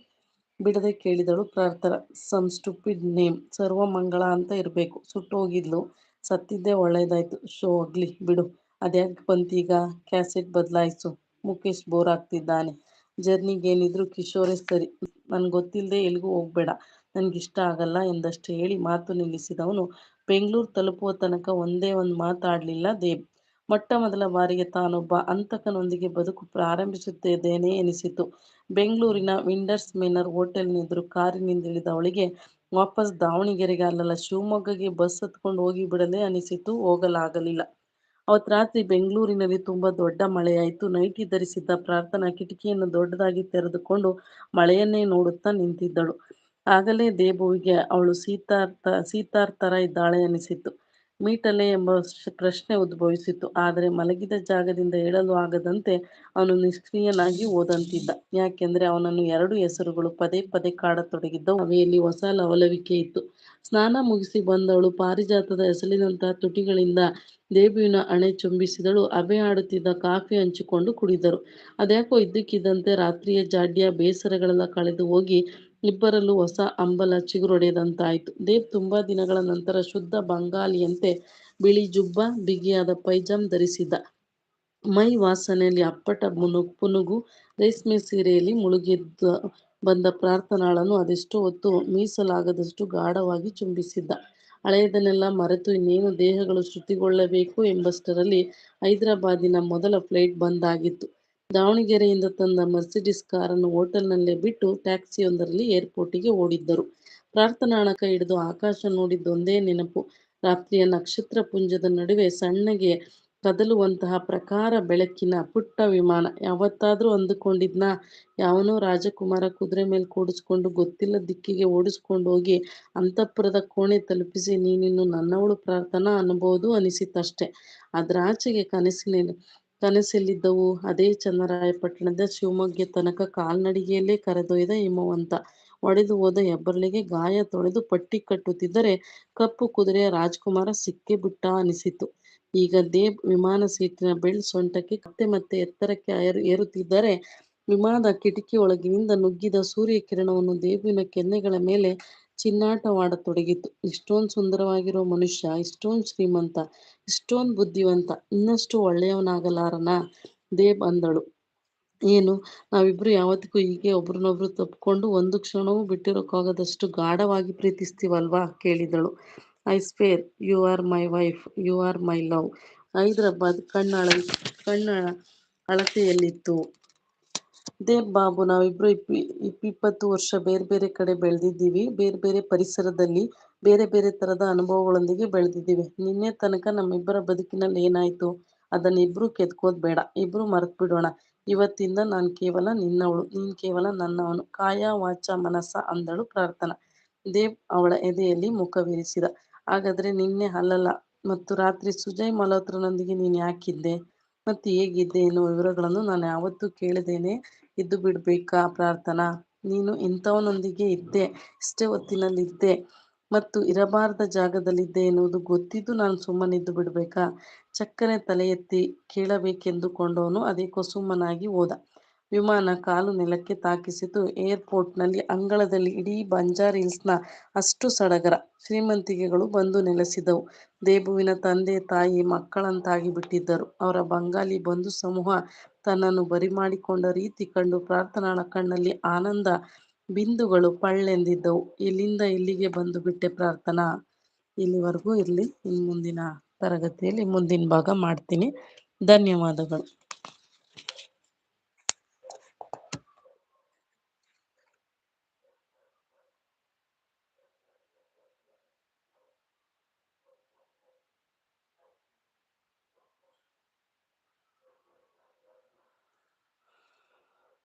ಬಿಡದೆ ಕೇಳಿದಳು ಪ್ರಾರ್ಥನೆ ಸಮ್ ಸ್ಟುಪಿಡ್ ನೇಮ್. ಸರ್ವಮಂಗಳ ಅಂತ ಇರ್ಬೇಕು. ಸುಟ್ಟೋಗಿದ್ಲು. ಸತ್ತಿದ್ದೆ ಒಳ್ಳೇದಾಯ್ತು. ಶೋ ಹೋಗ್ಲಿ ಬಿಡು. ಅದ್ಯಾಕೆ ಬಂತೀಗ? ಕ್ಯಾಸೆಟ್ ಬದಲಾಯಿಸು ಮುಕೇಶ್ ಬೋರ್ ಆಗ್ತಿದ್ದಾನೆ. ಏನಿದ್ರು ಕಿಶೋರೇ ಸರಿ. ನನ್ಗೊತ್ತಿಲ್ದೇ ಎಲ್ಗೂ ಹೋಗ್ಬೇಡ. ನನಗಿಷ್ಟ ಆಗಲ್ಲ ಎಂದಷ್ಟು ಹೇಳಿ ಮಾತು ನಿಲ್ಲಿಸಿದವನು ಬೆಂಗಳೂರು ತಲುಪುವ ತನಕ ಒಂದೇ ಒಂದು ಮಾತಾಡಲಿಲ್ಲ ದೇವ್ ದೇಬ್. ಮೊಟ್ಟ ಮೊದಲ ಬಾರಿಗೆ ತಾನೊಬ್ಬ ಹಂತಕನೊಂದಿಗೆ ಬದುಕು ಪ್ರಾರಂಭಿಸುತ್ತಿದ್ದೇನೆ ಎನಿಸಿತು. ಬೆಂಗಳೂರಿನ ವಿಂಡರ್ಸ್ ಮೆನರ್ ಹೋಟೆಲಿನೆದುರು ಕಾರಿನಿಂದಿಳಿದವಳಿಗೆ ವಾಪಸ್ ದಾವಣಗೆರೆಗೆ ಅಲ್ಲಲ್ಲ ಶಿವಮೊಗ್ಗಗೆ ಬಸ್ ಹತ್ಕೊಂಡು ಹೋಗಿಬಿಡಲೇ ಅನಿಸಿತು, ಹೋಗಲಾಗಲಿಲ್ಲ. ಅವತ್ತು ರಾತ್ರಿ ಬೆಂಗಳೂರಿನಲ್ಲಿ ತುಂಬಾ ದೊಡ್ಡ ಮಳೆಯಾಯಿತು ನೈಟಿ ಧರಿಸಿದ್ದ ಪ್ರಾರ್ಥನಾ ಕಿಟಕಿಯನ್ನು ದೊಡ್ಡದಾಗಿ ತೆರೆದುಕೊಂಡು ಮಳೆಯನ್ನೇ ನೋಡುತ್ತಾ ನಿಂತಿದ್ದಳು. ಆಗಲೇ ದೇಬುವಿಗೆ ಅವಳು ಸೀತಾರ್ಥ ಸೀತಾರ್ಥರ ಇದ್ದಾಳೆ ಅನಿಸಿತು. ಮೀಟಲೆ ಎಂಬ ಪ್ರಶ್ನೆ ಉದ್ಭವಿಸಿತು. ಆದರೆ ಮಲಗಿದ ಜಾಗದಿಂದ ಏಳಲು ಆಗದಂತೆ ಅವನು ನಿಷ್ಕ್ರಿಯನಾಗಿ ಓದಂತಿದ್ದ ಯಾಕೆಂದರೆ ಅವನನ್ನು ಎರಡು ಹೆಸರುಗಳು ಪದೇ ಪದೇ ಕಾಡತೊಡಗಿದ್ದ ಅವೆಯಲ್ಲಿ ಹೊಸ ಲವಲವಿಕೆ ಇತ್ತು. ಸ್ನಾನ ಮುಗಿಸಿ ಬಂದವಳು ಪಾರಿಜಾತದ ಹೆಸಲಿನಂತಹ ತುಟಿಗಳಿಂದ ದೇಬುವಿನ ಅಣೆ ಚುಂಬಿಸಿದಳು. ಅಬೆ ಆಡುತ್ತಿದ್ದ ಕಾಫಿ ಹಂಚಿಕೊಂಡು ಕುಡಿದರು. ಅದ್ಯಾಕೋ ಇದ್ದಕ್ಕಿದ್ದಂತೆ ರಾತ್ರಿಯ ಜಾಡ್ಯ ಬೇಸರಗಳೆಲ್ಲ ಕಳೆದು ಹೋಗಿ ಇಬ್ಬರಲ್ಲೂ ಹೊಸ ಅಂಬಲ ಚಿಗುರೊಡೆಯದಂತಾಯಿತು ದೇವ್ ತುಂಬಾ ದಿನಗಳ ನಂತರ ಶುದ್ಧ ಬಂಗಾಲಿಯಂತೆ ಬಿಳಿ ಜುಬ್ಬ, ಬಿಗಿಯಾದ ಪೈಜಾಮ್ ಧರಿಸಿದ್ದ. ಮೈ ವಾಸನೆಯಲ್ಲಿ ಅಪ್ಪಟ ಪುನುಗು. ರೇಷ್ಮೆ ಸೀರೆಯಲ್ಲಿ ಮುಳುಗಿದ್ದ, ಬಂದ ಪ್ರಾರ್ಥನಾಳನ್ನು ಅದೆಷ್ಟು ಹೊತ್ತು ಮೀಸಲಾಗದಷ್ಟು ಗಾಢವಾಗಿ ಚುಂಬಿಸಿದ್ದ. ಹಳೆಯದನ್ನೆಲ್ಲ ಮರೆತು ಇನ್ನೇನು ದೇಹಗಳು ಶ್ರುತಿಗೊಳ್ಳಬೇಕು ಎಂಬಷ್ಟರಲ್ಲಿ ಹೈದರಾಬಾದಿನ ಮೊದಲ ಫ್ಲೈಟ್ ಬಂದಾಗಿತ್ತು. ದಾವಣಗೆರೆಯಿಂದ ತಂದ ಮರ್ಸಿಡಿಸ್ ಕಾರನ್ನು ಹೋಟೆಲ್ನಲ್ಲೇ ಬಿಟ್ಟು ಟ್ಯಾಕ್ಸಿಯೊಂದರಲ್ಲಿ ಏರ್ಪೋರ್ಟಿಗೆ ಓಡಿದ್ದರು. ಪ್ರಾರ್ಥನಾಣಕ ಕೈ ಹಿಡಿದು ಆಕಾಶ ನೋಡಿದ್ದೊಂದೇ ನೆನಪು. ರಾತ್ರಿಯ ನಕ್ಷತ್ರ ಪುಂಜದ ನಡುವೆ ಸಣ್ಣಗೆ ಕದಲುವಂತಹ ಪ್ರಕಾರ ಬೆಳಕಿನ ಪುಟ್ಟ ವಿಮಾನ. ಯಾವತ್ತಾದ್ರೂ ಅಂದುಕೊಂಡಿದ್ನ ಯಾವನೋ ರಾಜಕುಮಾರ ಕುದುರೆ ಮೇಲೆ ಕೂಡಿಸ್ಕೊಂಡು ಗೊತ್ತಿಲ್ಲ ದಿಕ್ಕಿಗೆ ಓಡಿಸ್ಕೊಂಡೋಗಿ ಅಂತಃಪುರದ ಕೋಣೆ ತಲುಪಿಸಿ ನೀನಿನ್ನು ನನ್ನವಳು ಪ್ರಾರ್ಥನಾ ಅನ್ನಬಹುದು ಅದರಾಚೆಗೆ ಅದ್ರಾಚೆಗೆ ಕನಸೆಲ್ಲಿದ್ದವು? ಅದೇ ಚನ್ನರಾಯಪಟ್ಟಣದ ಶಿವಮೊಗ್ಗ ತನಕ ಕಾಲ್ನಡಿಗೆಯಲ್ಲೇ ಕರೆದೊಯ್ದ ಹಿಮವಂತ. ಒಡೆದು ಹೋದ ಹೆಬ್ಬರಳಿಗೆ ಗಾಯ ತೊಳೆದು ಪಟ್ಟಿ ಕಟ್ಟುತ್ತಿದ್ದರೆ ಕಪ್ಪು ಕುದುರೆಯ ರಾಜ್ಕುಮಾರ ಸಿಕ್ಕೇ ಬಿಟ್ಟ ಅನಿಸಿತು. ಈಗ ದೇಬ್ ವಿಮಾನ ಸೀಟಿನ ಬೆಳ್ ಸೊಂಟಕ್ಕೆ ಮತ್ತೆ ಮತ್ತೆ ಎತ್ತರಕ್ಕೆ ಏರುತ್ತಿದ್ದರೆ ವಿಮಾನದ ಕಿಟಕಿಯೊಳಗಿನಿಂದ ನುಗ್ಗಿದ ಸೂರ್ಯ ಕಿರಣವನ್ನು ದೇಬಿನ ಕೆನ್ನೆಗಳ ಮೇಲೆ ಚಿನ್ನಾಟವಾಡತೊಡಗಿತು. ಇಷ್ಟೊಂದು ಸುಂದರವಾಗಿರೋ ಮನುಷ್ಯ, ಇಷ್ಟೊಂದು ಶ್ರೀಮಂತ, ಇಷ್ಟೊಂದು ಬುದ್ಧಿವಂತ, ಇನ್ನಷ್ಟು ಒಳ್ಳೆಯವನಾಗಲಾರನ ದೇಬ್ ಅಂದಳು. ಏನು? ನಾವಿಬ್ರು ಯಾವತ್ತಿಗೂ ಹೀಗೆ ಒಬ್ರನ್ನೊಬ್ರು ತಪ್ಪಿಕೊಂಡು ಒಂದು ಕ್ಷಣವೂ ಬಿಟ್ಟಿರೋಕ್ಕಾಗದಷ್ಟು ಗಾಢವಾಗಿ ಪ್ರೀತಿಸ್ತೀವಲ್ವಾ? ಕೇಳಿದಳು. I spare you are my wife. You are my love. Hyderabad ಕಣ್ಣ ಅಳತೆಯಲ್ಲಿತ್ತು. ದೇಬ್ ಬಾಬು ನಾವಿಬ್ರು ಇಪ್ಪಿ ಇಪ್ಪಿಪ್ಪತ್ತು ವರ್ಷ ಬೇರೆ ಬೇರೆ ಕಡೆ ಬೆಳೆದಿದ್ದೀವಿ. ಬೇರೆ ಬೇರೆ ಪರಿಸರದಲ್ಲಿ, ಬೇರೆ ಬೇರೆ ತರದ ಅನುಭವಗಳೊಂದಿಗೆ ಬೆಳೆದಿದ್ದೀವಿ. ನಿನ್ನೆ ತನಕ ನಮ್ಮಿಬ್ಬರ ಬದುಕಿನಲ್ಲಿ ಏನಾಯ್ತು? ಅದನ್ನ ಇಬ್ರು ಕೆತ್ಕೋದ್ ಬೇಡ. ಮರೆತು ಬಿಡೋಣ ಇವತ್ತಿಂದ ನಾನು ಕೇವಲ ನಿನ್ನವಳು. ನೀನ್ ಕೇವಲ ನನ್ನವನು. ಕಾಯ ವಾಚ ಮನಸ್ಸ ಅಂದಳು ಪ್ರಾರ್ಥನಾ. ದೇವ್ ಅವಳ ಎದೆಯಲ್ಲಿ ಮುಖವಿರಿಸಿದ. ಹಾಗಾದ್ರೆ ನಿನ್ನೆ ಅಲ್ಲಲ್ಲ. ಮತ್ತು ರಾತ್ರಿ ಸುಜಯ್ ಮಲ್ಹೋತ್ರನೊಂದಿಗೆ ನೀನ್ ಯಾಕಿದ್ದೆ? ಮತ್ತು ಹೇಗಿದ್ದೆ ಎನ್ನುವ ವಿವರಗಳನ್ನು ನಾನು ಯಾವತ್ತೂ ಕೇಳಿದ್ದೇನೆ ಇದ್ದು ಬಿಡ್ಬೇಕಾ ಪ್ರಾರ್ಥನಾ? ನೀನು ಇಂಥವನೊಂದಿಗೆ ಇದ್ದೆ, ಇಷ್ಟೇ ಹೊತ್ತಿನಲ್ಲಿದ್ದೆ ಮತ್ತು ಇರಬಾರದ ಜಾಗದಲ್ಲಿದ್ದೆ ಎನ್ನುವುದು ಗೊತ್ತಿದ್ದು ನಾನು ಸುಮ್ಮನಿದ್ದು ಬಿಡ್ಬೇಕಾ? ಚಕ್ಕನೆ ತಲೆ ಎತ್ತಿ ಕೇಳಬೇಕೆಂದುಕೊಂಡವನು ಅದೇಕೋ ಸುಮ್ಮನಾಗಿ ಹೋದ. ವಿಮಾನ ಕಾಲು ನೆಲಕ್ಕೆ ತಾಕಿಸಿತು. ಏರ್ಪೋರ್ಟ್ನಲ್ಲಿ ಅಂಗಳದಲ್ಲಿ ಇಡೀ ಬಂಜಾರ ಹಿಲ್ಸ್ನ ಅಷ್ಟು ಸಡಗರ ಶ್ರೀಮಂತಿಕೆಗಳು ಬಂದು ನೆಲೆಸಿದವು. ದೇಬುವಿನ ತಂದೆ, ತಾಯಿ ಮಕ್ಕಳಂತಾಗಿ ಬಿಟ್ಟಿದ್ದರು. ಅವರ ಬಂಗಾಲಿ ಬಂಧು ಸಮೂಹ ತನ್ನನ್ನು ಬರಿಮಾಡಿಕೊಂಡ ರೀತಿ ಕಂಡು ಪ್ರಾರ್ಥನಾಳ ಕಣ್ಣಲ್ಲಿ ಆನಂದ ಬಿಂದುಗಳು ಪಳ್ಳೆಂದಿದ್ದವು. ಇಲ್ಲಿಂದ ಇಲ್ಲಿಗೆ ಬಂದು ಬಿಟ್ಟೆ ಪ್ರಾರ್ಥನಾ. ಇಲ್ಲಿವರೆಗೂ ಇರಲಿ. ಇನ್ನು ಮುಂದಿನ ತರಗತಿಯಲ್ಲಿ ಮುಂದಿನ ಭಾಗ ಮಾಡ್ತೀನಿ. ಧನ್ಯವಾದಗಳು.